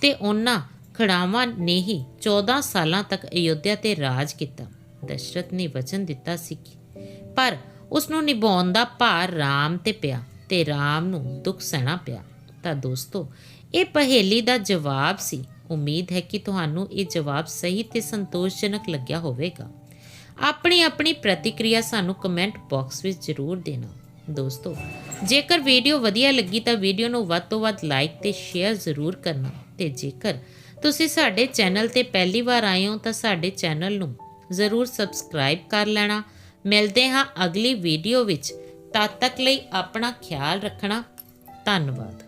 A: ਤੇ ਉਹਨਾਂ ਖੜਾਵਾਂ ਨੇ ਹੀ 14 ਸਾਲਾਂ ਤੱਕ ਅਯੋਧਿਆ ਤੇ ਰਾਜ ਕੀਤਾ। ਦਸ਼ਰਥ ਨੇ ਵਚਨ ਦਿੱਤਾ ਸੀ ਪਰ ਉਸ ਨੂੰ ਨਿਭਾਉਣ ਦਾ ਭਾਰ ਰਾਮ ਤੇ ਪਿਆ ਤੇ ਰਾਮ ਨੂੰ ਦੁੱਖ ਸਹਿਣਾ ਪਿਆ। ਤਾਂ ਦੋਸਤੋ, ਇਹ ਪਹੇਲੀ ਦਾ ਜਵਾਬ ਸੀ। ਉਮੀਦ ਹੈ ਕਿ ਤੁਹਾਨੂੰ ਇਹ ਜਵਾਬ ਸਹੀ ਤੇ ਸੰਤੋਸ਼ਜਨਕ ਲੱਗਿਆ ਹੋਵੇਗਾ। ਆਪਣੀ ਆਪਣੀ ਪ੍ਰਤੀਕਿਰਿਆ ਸਾਨੂੰ ਕਮੈਂਟ ਬਾਕਸ ਵਿੱਚ ਜ਼ਰੂਰ ਦੇਣਾ। ਦੋਸਤੋ, ਜੇਕਰ ਵੀਡੀਓ ਵਧੀਆ ਲੱਗੀ ਤਾਂ ਵੀਡੀਓ ਨੂੰ ਵੱਧ ਤੋਂ ਵੱਧ ਲਾਈਕ ਤੇ ਸ਼ੇਅਰ ਜ਼ਰੂਰ ਕਰਨਾ ਤੇ ਜੇਕਰ ਤੁਸੀਂ ਸਾਡੇ ਚੈਨਲ ਤੇ ਪਹਿਲੀ ਵਾਰ ਆਏ ਹੋ ਤਾਂ ਸਾਡੇ ਚੈਨਲ ਨੂੰ ਜ਼ਰੂਰ ਸਬਸਕ੍ਰਾਈਬ ਕਰ ਲੈਣਾ। ਮਿਲਦੇ ਹਾਂ ਅਗਲੀ ਵੀਡੀਓ ਵਿੱਚ। ਤਦ ਤੱਕ ਲਈ ਆਪਣਾ ਖਿਆਲ ਰੱਖਣਾ। ਧੰਨਵਾਦ।